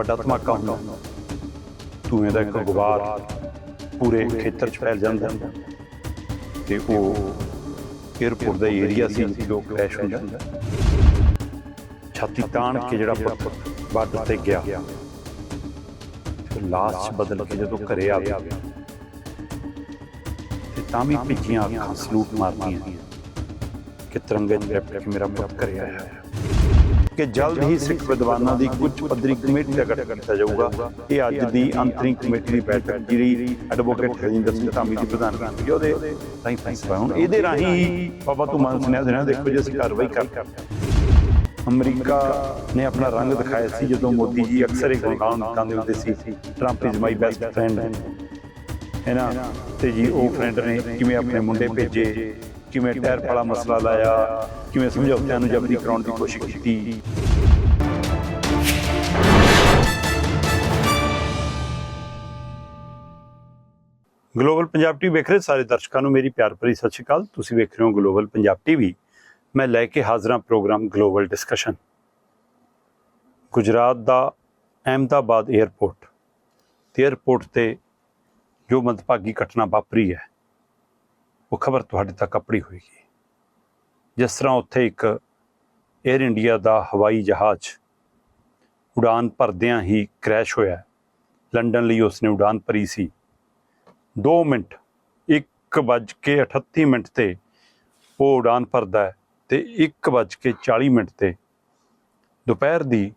ਵੱਡਾ ਧਮਾਕਾ ਹੁੰਦਾ। ਧੂਏ ਦਾ ਇੱਕ ਗੁਬਾਰ ਪੂਰੇ ਖੇਤਰ 'ਚ ਫੈਲ ਜਾਂਦਾ। ਤੇ ਉਹ 에어ਪੋਰਟ ਦਾ ਏਰੀਆ ਸੀ ਜਿੱਥੇ ਉਹ ਕ੍ਰੈਸ਼ ਹੁੰਦਾ। ਛਾਤੀ ਤਾਣ ਕੇ ਜਿਹੜਾ ਪੁੱਤ ਬਾਰਡਰ ਤੇ ਗਿਆ। ਤੇ ਲਾਸ਼ 'ਚ ਬਦਲ ਕੇ ਜਦੋਂ ਘਰੇ ਆ ਗਿਆ, ਤੇ ਤਾਂ ਵੀ ਭਿੱਜੀਆਂ ਅੱਖਾਂ ਸਲੂਟ ਮਾਰਦੀਆਂ ਕਿ ਤਿਰੰਗੇ 'ਚ ਲਿਪਟ ਕੇ ਮੇਰਾ ਪੁੱਤ ਘਰੇ ਆਇਆ। ਹੈ ਕਿ ਜਲਦ ਹੀ ਸਿੱਖ ਵਿਦਵਾਨਾਂ ਦੀ ਉੱਚ ਪੱਧਰੀ ਕਮੇਟੀ ਦਾ ਗਠਨ ਕੀਤਾ ਜਾਊਗਾ। ਇਹ ਅੱਜ ਦੀ ਅੰਤਰਿੰਗ ਕਮੇਟੀ ਦੀ ਬੈਠਕ ਜਿਹੜੀ ਐਡਵੋਕੇਟ ਹਰਿੰਦਰ ਸਿੰਘ ਧਾਮੀ ਦੀ ਪ੍ਰਧਾਨਗੀ ਵਿੱਚ ਉਹਦੇ। ਰਾਹੀਂ ਫੈਸਲਾ ਹੁਣ ਇਹਦੇ ਰਾਹੀਂ ਬਾਬਾ ਤੂੰ ਮਨ ਦੇਣਾ ਦੇਖੋ ਜੇ, ਅਸੀਂ ਕਾਰਵਾਈ ਕਰ ਅਮਰੀਕਾ ਨੇ ਆਪਣਾ ਰੰਗ ਦਿਖਾਇਆ ਸੀ ਜਦੋਂ ਮੋਦੀ ਜੀ ਅਕਸਰ ਇਹ ਗੁਣਗਾਨ ਕਰਦੇ ਹੁੰਦੇ ਸੀ Trump is my best friend ਹੈ ਨਾ? ਤੇ ਜੀ, ਉਹ ਫਰੈਂਡ ਨੇ ਕਿਵੇਂ ਆਪਣੇ ਮੁੰਡੇ ਭੇਜੇ? ਕਿਵੇਂ ਟਾਇਰ ਵਾਲਾ ਮਸਲਾ ਲਾਇਆ ਕਿਵੇਂ ਸਮਝੌਤਿਆਂ ਨੂੰ ਜਬਰੀ ਕਰਾਉਣ ਦੀ ਕੋਸ਼ਿਸ਼ ਕੀਤੀ। ਗਲੋਬਲ ਪੰਜਾਬ ਟੀਵੀ ਵੇਖ ਰਹੇ ਸਾਰੇ ਦਰਸ਼ਕਾਂ ਨੂੰ ਮੇਰੀ ਪਿਆਰ ਭਰੀ ਸਤਿ ਸ਼੍ਰੀ ਅਕਾਲ। ਤੁਸੀਂ ਵੇਖ ਰਹੇ ਹੋ ਗਲੋਬਲ ਪੰਜਾਬ ਟੀਵੀ ਮੈਂ ਲੈ ਕੇ ਹਾਜ਼ਰਾਂ ਪ੍ਰੋਗਰਾਮ ਗਲੋਬਲ ਡਿਸਕਸ਼ਨ। ਗੁਜਰਾਤ ਦਾ ਅਹਿਮਦਾਬਾਦ 에ਅਰਪੋਰਟ ਤੇ 에ਅਰਪੋਰਟ ਤੇ ਜੋ ਮੰਦਭਾਗੀ ਘਟਨਾ ਵਾਪਰੀ ਹੈ ਉਹ ਖਬਰ ਤੁਹਾਡੇ ਤੱਕ ਆਪਣੀ ਹੋਏਗੀ। ਜਿਸ ਤਰ੍ਹਾਂ ਉੱਥੇ ਇੱਕ 에ਅਰ ਇੰਡੀਆ ਦਾ ਹਵਾਈ ਜਹਾਜ਼ ਉਡਾਨ ਭਰਦਿਆਂ ਹੀ ਕ੍ਰੈਸ਼ ਹੋਇਆ। ਲੰਡਨ ਲਈ ਉਸਨੇ ਉਡਾਨ ਭਰੀ ਸੀ। 2 ਮਿੰਟ 1:38 ਮਿੰਟ ਤੇ ਉਹ ਉਡਾਨ ਭਰਦਾ ਹੈ ਤੇ 1:40 ਮਿੰਟ ਤੇ ਦੁਪਹਿਰ ਦੀ,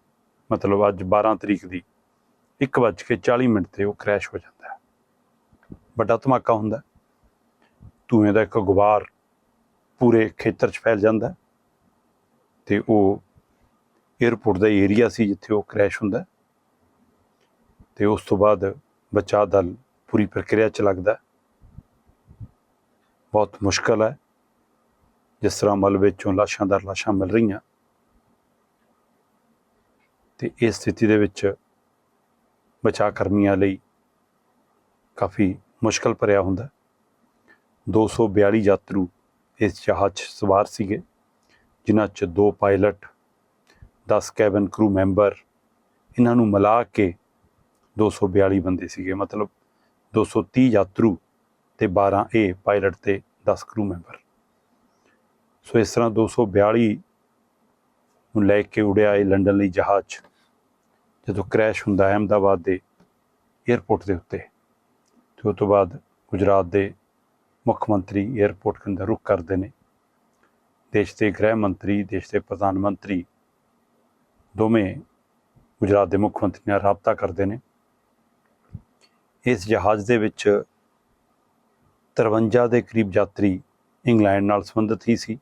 ਮਤਲਬ ਅੱਜ 12 ਤਰੀਕ ਦੀ 1:40 ਮਿੰਟ ਤੇ ਉਹ ਕ੍ਰੈਸ਼ ਹੋ ਜਾਂਦਾ ਹੈ। ਵੱਡਾ ਧਮਾਕਾ ਹੁੰਦਾ ਹੈ। ਧੂਏ ਦਾ ਇੱਕ ਗੁਬਾਰ ਪੂਰੇ ਖੇਤਰ 'ਚ ਫੈਲ ਜਾਂਦਾ ਹੈ ਤੇ ਉਹ 에어ਪੋਰਟ ਦਾ ਏਰੀਆ ਸੀ ਜਿੱਥੇ ਉਹ ਕ੍ਰੈਸ਼ ਹੁੰਦਾ ਹੈ ਤੇ ਉਸ ਤੋਂ ਬਾਅਦ ਬਚਾਅ ਦਲ ਪੂਰੀ ਪ੍ਰਕਿਰਿਆ 'ਚ ਲੱਗਦਾ ਬਹੁਤ ਮੁਸ਼ਕਲ ਹੈ। ਜਿਸ ਤਰ੍ਹਾਂ ਮਲਬੇ 'ਚੋਂ ਲਾਸ਼ਾਂ ਦਰ ਲਾਸ਼ਾਂ ਮਿਲ ਰਹੀਆਂ। ਤੇ ਇਸ ਸਥਿਤੀ ਦੇ ਵਿੱਚ ਬਚਾਅ ਕਰਮੀਆਂ ਲਈ ਕਾਫੀ ਮੁਸ਼ਕਲ ਭਰਿਆ ਹੁੰਦਾ 242 ਯਾਤਰੂ ਇਸ ਜਹਾਜ਼ 'ਚ ਸਵਾਰ ਸੀਗੇ, ਜਿਨ੍ਹਾਂ 'ਚ ਦੋ ਪਾਇਲਟ 10 ਕੈਬਨ ਕਰੂ ਮੈਂਬਰ ਇਹਨਾਂ ਨੂੰ ਮਿਲਾ ਕੇ 242 ਬੰਦੇ ਸੀਗੇ। ਮਤਲਬ 230 ਯਾਤਰੂ ਤੇ 12 ਇਹ ਪਾਇਲਟ ਤੇ 10 ਕਰੂ ਮੈਂਬਰ। ਸੋ ਇਸ ਤਰ੍ਹਾਂ 242 ਨੂੰ ਲੈ ਕੇ ਉੜਿਆ ਇਹ ਲੰਡਨ ਲਈ ਜਹਾਜ਼, ਜਦੋਂ ਕ੍ਰੈਸ਼ ਹੁੰਦਾ ਹੈ ਅਹਿਮਦਾਬਾਦ ਦੇ 에ਅਰਪੋਰਟ ਦੇ ਉੱਤੇ ਤੇ ਉਸ ਤੋਂ ਬਾਅਦ ਗੁਜਰਾਤ ਦੇ ਮੁੱਖ ਮੰਤਰੀ 에ਅਰਪੋਰਟ ਦੇ ਅੰਦਰ ਕਰਦੇ ਨੇ। ਦੇਸ਼ ਦੇ ਗ੍ਰਹਿ ਮੰਤਰੀ, ਦੇਸ਼ ਦੇ ਪ੍ਰਧਾਨ ਮੰਤਰੀ ਦੋਵੇਂ ਗੁਜਰਾਤ ਦੇ ਮੁੱਖ ਮੰਤਰੀ ਨਾਲ ਰਾਬਤਾ ਕਰਦੇ ਨੇ। ਇਸ ਜਹਾਜ਼ ਦੇ ਵਿੱਚ 53 ਦੇ ਕਰੀਬ ਯਾਤਰੀ ਇੰਗਲੈਂਡ ਨਾਲ ਸੰਬੰਧਿਤ ਹੀ ਸੀ।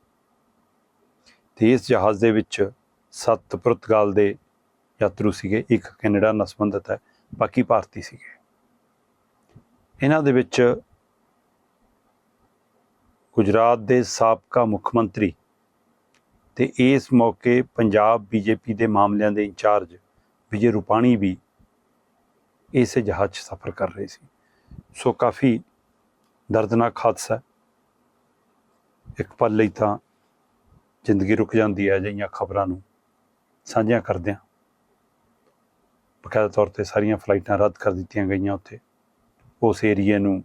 ਤੇ ਇਸ ਜਹਾਜ਼ ਦੇ ਵਿੱਚ 7 ਪੁਰਤਗਾਲ ਦੇ ਯਾਤਰੂ ਸੀਗੇ, ਇੱਕ ਕੈਨੇਡਾ ਨਾਲ ਸੰਬੰਧਿਤ ਹੈ, ਬਾਕੀ ਭਾਰਤੀ ਸੀਗੇ। ਇਹਨਾਂ ਦੇ ਵਿੱਚ ਗੁਜਰਾਤ ਦੇ ਸਾਬਕਾ ਮੁੱਖ ਮੰਤਰੀ ਤੇ ਇਸ ਮੌਕੇ ਪੰਜਾਬ ਬੀਜੇਪੀ ਦੇ ਮਾਮਲਿਆਂ ਦੇ ਇੰਚਾਰਜ ਵਿਜੇ ਰੂਪਾਣੀ ਵੀ ਇਸ ਜਹਾਜ਼ 'ਚ ਸਫ਼ਰ ਕਰ ਰਹੇ ਸੀ। ਸੋ ਕਾਫੀ ਦਰਦਨਾਕ ਹਾਦਸਾ ਇੱਕ ਪਲ ਲਈ ਤਾਂ ਜ਼ਿੰਦਗੀ ਰੁਕ ਜਾਂਦੀ ਹੈ ਅਜਿਹੀਆਂ ਖਬਰਾਂ ਨੂੰ ਸਾਂਝੀਆਂ ਕਰਦਿਆਂ। ਬਕਾਇਦਾ ਤੌਰ ਤੇ ਸਾਰੀਆਂ ਫਲਾਈਟਾਂ ਰੱਦ ਕਰ ਦਿੱਤੀਆਂ ਗਈਆਂ ਉੱਥੇ। ਉਸ ਏਰੀਏ ਨੂੰ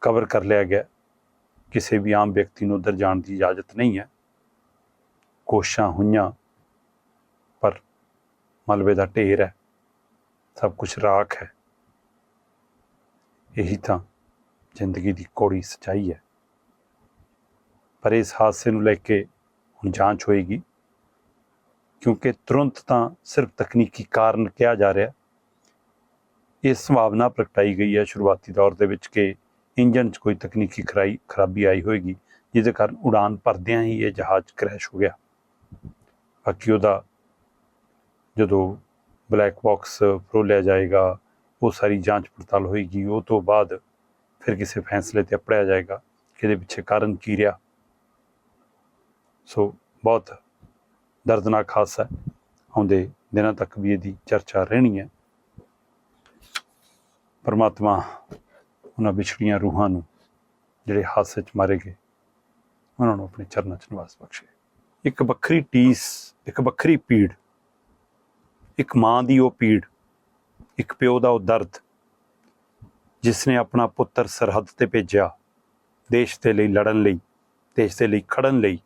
ਕਵਰ ਕਰ ਲਿਆ ਗਿਆ। ਕਿਸੇ ਵੀ ਆਮ ਵਿਅਕਤੀ ਨੂੰ ਉੱਧਰ ਜਾਣ ਦੀ ਇਜਾਜ਼ਤ ਨਹੀਂ ਹੈ। ਕੋਸ਼ਾਂ ਹੋਈਆਂ, ਪਰ ਮਲਬੇ ਦਾ ਢੇਰ ਹੈ। ਸਭ ਕੁਝ ਰਾਖ ਹੈ। ਇਹੀ ਤਾਂ ਜ਼ਿੰਦਗੀ ਦੀ ਕੋੜੀ ਸਚਾਈ ਹੈ। ਪਰ ਇਸ ਹਾਦਸੇ ਨੂੰ ਲੈ ਕੇ ਹੁਣ ਜਾਂਚ ਹੋਏਗੀ, ਕਿਉਂਕਿ ਤੁਰੰਤ ਤਾਂ ਸਿਰਫ ਤਕਨੀਕੀ ਕਾਰਨ ਕਿਹਾ ਜਾ ਰਿਹਾ। ਇਹ ਸੰਭਾਵਨਾ ਪ੍ਰਗਟਾਈ ਗਈ ਹੈ ਸ਼ੁਰੂਆਤੀ ਦੌਰ ਦੇ ਵਿੱਚ ਕਿ ਇੰਜਨ 'ਚ ਕੋਈ ਤਕਨੀਕੀ ਖਰਾਈ ਖਰਾਬੀ ਆਈ ਹੋਏਗੀ, ਜਿਹਦੇ ਕਾਰਨ ਉਡਾਨ ਭਰਦਿਆਂ ਹੀ ਇਹ ਜਹਾਜ਼ ਕ੍ਰੈਸ਼ ਹੋ ਗਿਆ। ਬਾਕੀ ਉਹਦਾ ਜਦੋਂ ਬਲੈਕ ਬਾਕਸ ਫਰੋਲਿਆ ਜਾਏਗਾ, ਉਹ ਸਾਰੀ ਜਾਂਚ ਪੜਤਾਲ ਹੋਏਗੀ, ਉਹ ਤੋਂ ਬਾਅਦ ਫਿਰ ਕਿਸੇ ਫੈਸਲੇ ਤੇ ਅਪੜਿਆ ਜਾਏਗਾ ਕਿ ਇਹਦੇ ਪਿੱਛੇ ਕਾਰਨ ਕੀ ਰਿਹਾ। ਸੋ ਬਹੁਤ ਦਰਦਨਾਕ ਹਾਦਸਾ ਆਉਂਦੇ ਦਿਨਾਂ ਤੱਕ ਵੀ ਇਹਦੀ ਚਰਚਾ ਰਹਿਣੀ ਹੈ। ਪਰਮਾਤਮਾ ਉਹਨਾਂ ਵਿਛੜੀਆਂ ਰੂਹਾਂ ਨੂੰ ਜਿਹੜੇ ਹਾਦਸੇ 'ਚ ਮਾਰੇ ਗਏ, ਉਹਨਾਂ ਨੂੰ ਆਪਣੇ ਚਰਨਾਂ 'ਚ ਨਿਵਾਸ ਬਖਸ਼ੇ। ਇੱਕ ਵੱਖਰੀ ਟੀਸ, ਇੱਕ ਵੱਖਰੀ ਪੀੜ, ਇੱਕ ਮਾਂ ਦੀ ਉਹ ਪੀੜ, ਇੱਕ ਪਿਓ ਦਾ ਉਹ ਦਰਦ, ਜਿਸ ਨੇ ਆਪਣਾ ਪੁੱਤਰ ਸਰਹੱਦ ਤੇ ਭੇਜਿਆ, ਦੇਸ਼ ਦੇ ਲਈ ਲੜਨ ਲਈ, ਦੇਸ਼ ਦੇ ਲਈ ਖੜਨ ਲਈ।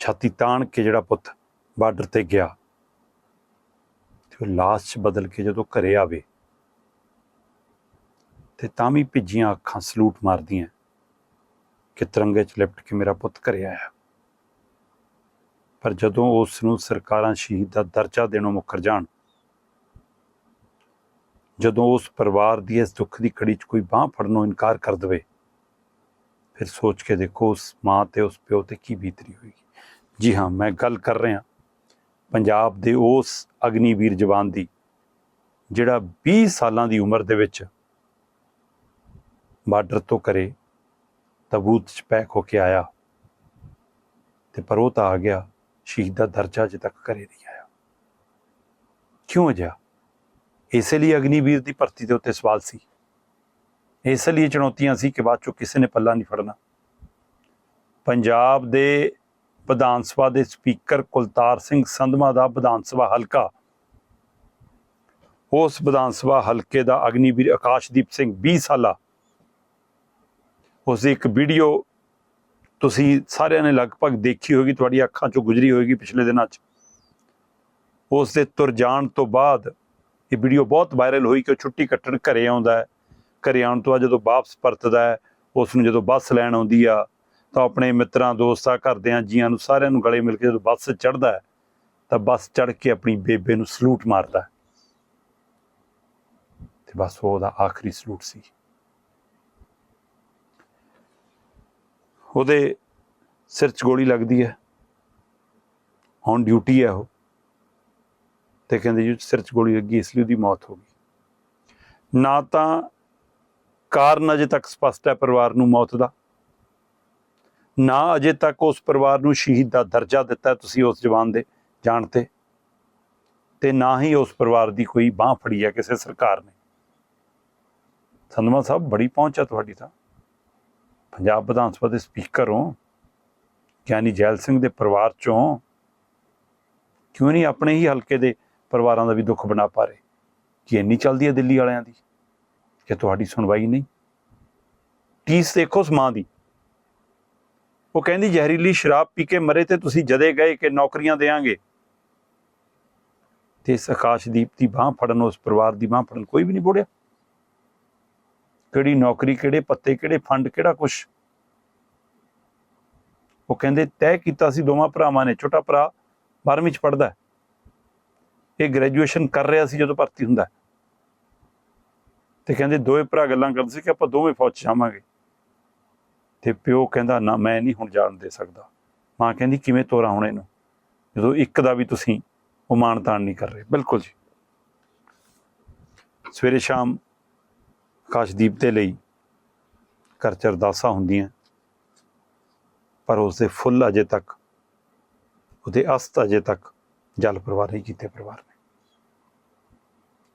ਛਾਤੀ ਤਾਣ ਕੇ ਜਿਹੜਾ ਪੁੱਤ ਬਾਰਡਰ ਤੇ ਗਿਆ, ਤੇ ਉਹ ਲਾਸ਼ 'ਚ ਬਦਲ ਕੇ ਜਦੋਂ ਘਰੇ ਆਵੇ ਤੇ ਤਾਂ ਵੀ ਭਿੱਜੀਆਂ ਅੱਖਾਂ ਸਲੂਟ ਮਾਰਦੀਆਂ। ਕਿ ਤਿਰੰਗੇ 'ਚ ਲਿਪਟ ਕੇ ਮੇਰਾ ਪੁੱਤ ਘਰੇ ਆਇਆ। ਪਰ ਜਦੋਂ ਉਸ ਨੂੰ ਸਰਕਾਰਾਂ ਸ਼ਹੀਦ ਦਾ ਦਰਜਾ ਦੇਣੋਂ ਮੁੱਕਰ ਜਾਣ, ਜਦੋਂ ਉਸ ਪਰਿਵਾਰ ਦੀ ਇਸ ਦੁੱਖ ਦੀ ਕੜੀ 'ਚ ਕੋਈ ਬਾਹ ਫੜਨੋਂ ਇਨਕਾਰ ਕਰ ਦਵੇ, ਫਿਰ ਸੋਚ ਕੇ ਦੇਖੋ ਉਸ ਮਾਂ ਤੇ ਉਸ ਪਿਓ ਤੇ ਕੀ ਬੀਤਰੀ ਹੋਏਗੀ। ਜੀ ਹਾਂ, ਮੈਂ ਗੱਲ ਕਰ ਰਿਹਾ। ਪੰਜਾਬ ਦੇ ਉਸ ਅਗਨੀਵੀਰ ਜਵਾਨ ਦੀ, ਜਿਹੜਾ 20 ਸਾਲਾਂ ਦੀ ਉਮਰ ਦੇ ਵਿੱਚ ਬਾਰਡਰ ਤੋਂ ਕਰੇ ਤਬੂਤ 'ਚ ਪੈਕ ਹੋ ਕੇ ਆਇਆ ਤੇ ਪਰ ਉਹ ਤਾਂ ਆ ਗਿਆ, ਸ਼ਹੀਦ ਦਾ ਦਰਜਾ ਅਜੇ ਤੱਕ ਘਰੇ ਨਹੀਂ ਆਇਆ। ਕਿਉਂ ਅਜਿਹਾ? ਇਸੇ ਲਈ ਅਗਨੀਵੀਰ ਦੀ ਭਰਤੀ ਦੇ ਉੱਤੇ ਸਵਾਲ ਸੀ। ਇਸ ਲਈ ਚੁਣੌਤੀਆਂ ਸੀ ਕਿ ਬਾਅਦ ਚੋਂ ਕਿਸੇ ਨੇ ਪੱਲਾ ਨਹੀਂ ਫੜਨਾ। ਪੰਜਾਬ ਦੇ ਵਿਧਾਨ ਸਭਾ ਦੇ ਸਪੀਕਰ ਕੁਲਤਾਰ ਸਿੰਘ ਸੰਧਮਾ ਦਾ ਵਿਧਾਨ ਸਭਾ ਹਲਕਾ। ਉਸ ਵਿਧਾਨ ਸਭਾ ਹਲਕੇ ਦਾ ਅਗਨੀਵੀਰ ਆਕਾਸ਼ਦੀਪ ਸਿੰਘ 20 ਸਾਲਾ ਉਸ ਦੀ ਇੱਕ ਵੀਡੀਓ ਤੁਸੀਂ ਸਾਰਿਆਂ ਨੇ ਲਗਭਗ ਦੇਖੀ ਹੋਏਗੀ, ਤੁਹਾਡੀ ਅੱਖਾਂ 'ਚੋਂ ਗੁਜ਼ਰੀ ਹੋਏਗੀ ਪਿਛਲੇ ਦਿਨਾਂ 'ਚ। ਉਸ ਦੇ ਤੁਰ ਜਾਣ ਤੋਂ ਬਾਅਦ ਇਹ ਵੀਡੀਓ ਬਹੁਤ ਵਾਇਰਲ ਹੋਈ ਕਿ ਉਹ ਛੁੱਟੀ ਕੱਟਣ ਘਰੇ ਆਉਂਦਾ ਹੈ। ਘਰੇ ਆਉਣ ਤੋਂ ਬਾਅਦ ਜਦੋਂ ਵਾਪਸ ਪਰਤਦਾ ਹੈ, ਉਸ ਨੂੰ ਜਦੋਂ ਬੱਸ ਲੈਣ ਆਉਂਦੀ ਆ, ਤਾਂ ਆਪਣੇ ਮਿੱਤਰਾਂ, ਦੋਸਤਾਂ, ਘਰਦਿਆਂ, ਜੀਆਂ ਨੂੰ ਸਾਰਿਆਂ ਨੂੰ ਗਲੇ ਮਿਲ ਕੇ ਜਦੋਂ ਬੱਸ ਚੜਦਾ ਹੈ, ਤਾਂ ਬੱਸ ਚੜ ਕੇ ਆਪਣੀ ਬੇਬੇ ਨੂੰ ਸਲੂਟ ਮਾਰਦਾ ਹੈ। ਤੇ ਬਸ ਉਹ ਉਹਦਾ ਆਖਰੀ ਸਲੂਟ ਸੀ। ਉਹਦੇ ਸਿਰ 'ਚ ਗੋਲੀ ਲੱਗਦੀ ਹੈ। ਹੁਣ ਡਿਊਟੀ ਹੈ ਉਹ। ਤੇ ਕਹਿੰਦੇ ਜੀ ਸਿਰ 'ਚ ਗੋਲੀ ਲੱਗੀ, ਇਸ ਲਈ ਉਹਦੀ ਮੌਤ ਹੋ ਗਈ। ਨਾ ਤਾਂ ਕਾਰਨ ਅਜੇ ਤੱਕ ਸਪਸ਼ਟ ਹੈ ਪਰਿਵਾਰ ਨੂੰ ਮੌਤ ਦਾ। ਨਾ ਅਜੇ ਤੱਕ ਉਸ ਪਰਿਵਾਰ ਨੂੰ ਸ਼ਹੀਦ ਦਾ ਦਰਜਾ ਦਿੱਤਾ ਤੁਸੀਂ ਉਸ ਜਵਾਨ ਦੇ ਜਾਣ ਤੇ। ਨਾ ਹੀ ਉਸ ਪਰਿਵਾਰ ਦੀ ਕੋਈ ਬਾਹ ਫੜੀ ਹੈ ਕਿਸੇ ਸਰਕਾਰ ਨੇ। ਸੰਧਮਾ ਸਾਹਿਬ, ਬੜੀ ਪਹੁੰਚ ਹੈ ਤੁਹਾਡੀ ਤਾਂ। ਪੰਜਾਬ ਵਿਧਾਨ ਸਭਾ ਦੇ ਸਪੀਕਰ ਹੋ ਗਿਆਨੀ ਜੈਲ ਸਿੰਘ ਦੇ ਪਰਿਵਾਰ ਚੋਂ ਕਿਉਂ ਨਹੀਂ ਆਪਣੇ ਹੀ ਹਲਕੇ ਦੇ ਪਰਿਵਾਰਾਂ ਦਾ ਵੀ ਦੁੱਖ ਬਣਾ ਪਾ ਰਹੇ? ਕਿ ਇੰਨੀ ਚੱਲਦੀ ਹੈ ਦਿੱਲੀ ਵਾਲਿਆਂ ਦੀ? ਕਿ ਤੁਹਾਡੀ ਸੁਣਵਾਈ ਨਹੀਂ? ਟੀਸ ਦੇਖੋ ਉਸ ਮਾਂ ਦੀ। ਉਹ ਕਹਿੰਦੀ, ਜ਼ਹਿਰੀਲੀ ਸ਼ਰਾਬ ਪੀ ਕੇ ਮਰੇ ਤੇ ਤੁਸੀਂ ਜਦੇ ਗਏ ਕਿ ਨੌਕਰੀਆਂ ਦੇਾਂਗੇ ਤੇ ਇਸ ਆਕਾਸ਼ਦੀਪ ਦੀ ਬਾਹ ਫੜਨ, ਉਸ ਪਰਿਵਾਰ ਦੀ ਬਾਹ ਫੜਨ ਕੋਈ ਵੀ ਨਹੀਂ ਬੋੜਿਆ ਕਿਹੜੀ ਨੌਕਰੀ, ਕਿਹੜੇ ਪੱਤੇ, ਕਿਹੜੇ ਫੰਡ, ਕਿਹੜਾ ਕੁਛ। ਉਹ ਕਹਿੰਦੇ ਤੈਅ ਕੀਤਾ ਸੀ ਦੋਵਾਂ ਭਰਾਵਾਂ ਨੇ, ਛੋਟਾ ਭਰਾ 12ਵੀਂ ਚ ਪੜਦਾ ਇਹ ਗ੍ਰੈਜੂਏਸ਼ਨ ਕਰ ਰਿਹਾ ਸੀ ਜਦੋਂ ਭਰਤੀ ਹੁੰਦਾ ਹੈ। ਤੇ ਕਹਿੰਦੇ ਦੋਵੇਂ ਭਰਾ ਗੱਲਾਂ ਕਰਦੇ ਸੀ ਕਿ ਆਪਾਂ ਦੋਵੇਂ ਫੌਜ 'ਚ ਜਾਵਾਂਗੇ। ਤੇ ਪਿਓ ਕਹਿੰਦਾ, ਨਾ, ਮੈਂ ਨਹੀਂ ਹੁਣ ਜਾਣ ਦੇ ਸਕਦਾ। ਮਾਂ ਕਹਿੰਦੀ, ਕਿਵੇਂ ਤੋਰਾ ਹੁਣ ਇਹਨੂੰ? ਜਦੋਂ ਇੱਕ ਦਾ ਵੀ ਤੁਸੀਂ ਉਹ ਮਾਣ ਤਾਣ ਨਹੀਂ ਕਰ ਰਹੇ। ਬਿਲਕੁਲ ਜੀ। ਸਵੇਰੇ ਸ਼ਾਮ ਆਕਾਸ਼ਦੀਪ ਦੇ ਲਈ ਘਰ ਚ ਅਰਦਾਸਾਂ ਹੁੰਦੀਆਂ। ਪਰ ਉਸ ਦੇ ਫੁੱਲ ਅਜੇ ਤੱਕ, ਉਹਦੇ ਅਸਤ ਅਜੇ ਤੱਕ ਜਲ ਪਰਿਵਾਰ ਨਹੀਂ ਕੀਤੇ ਪਰਿਵਾਰ ਨੇ।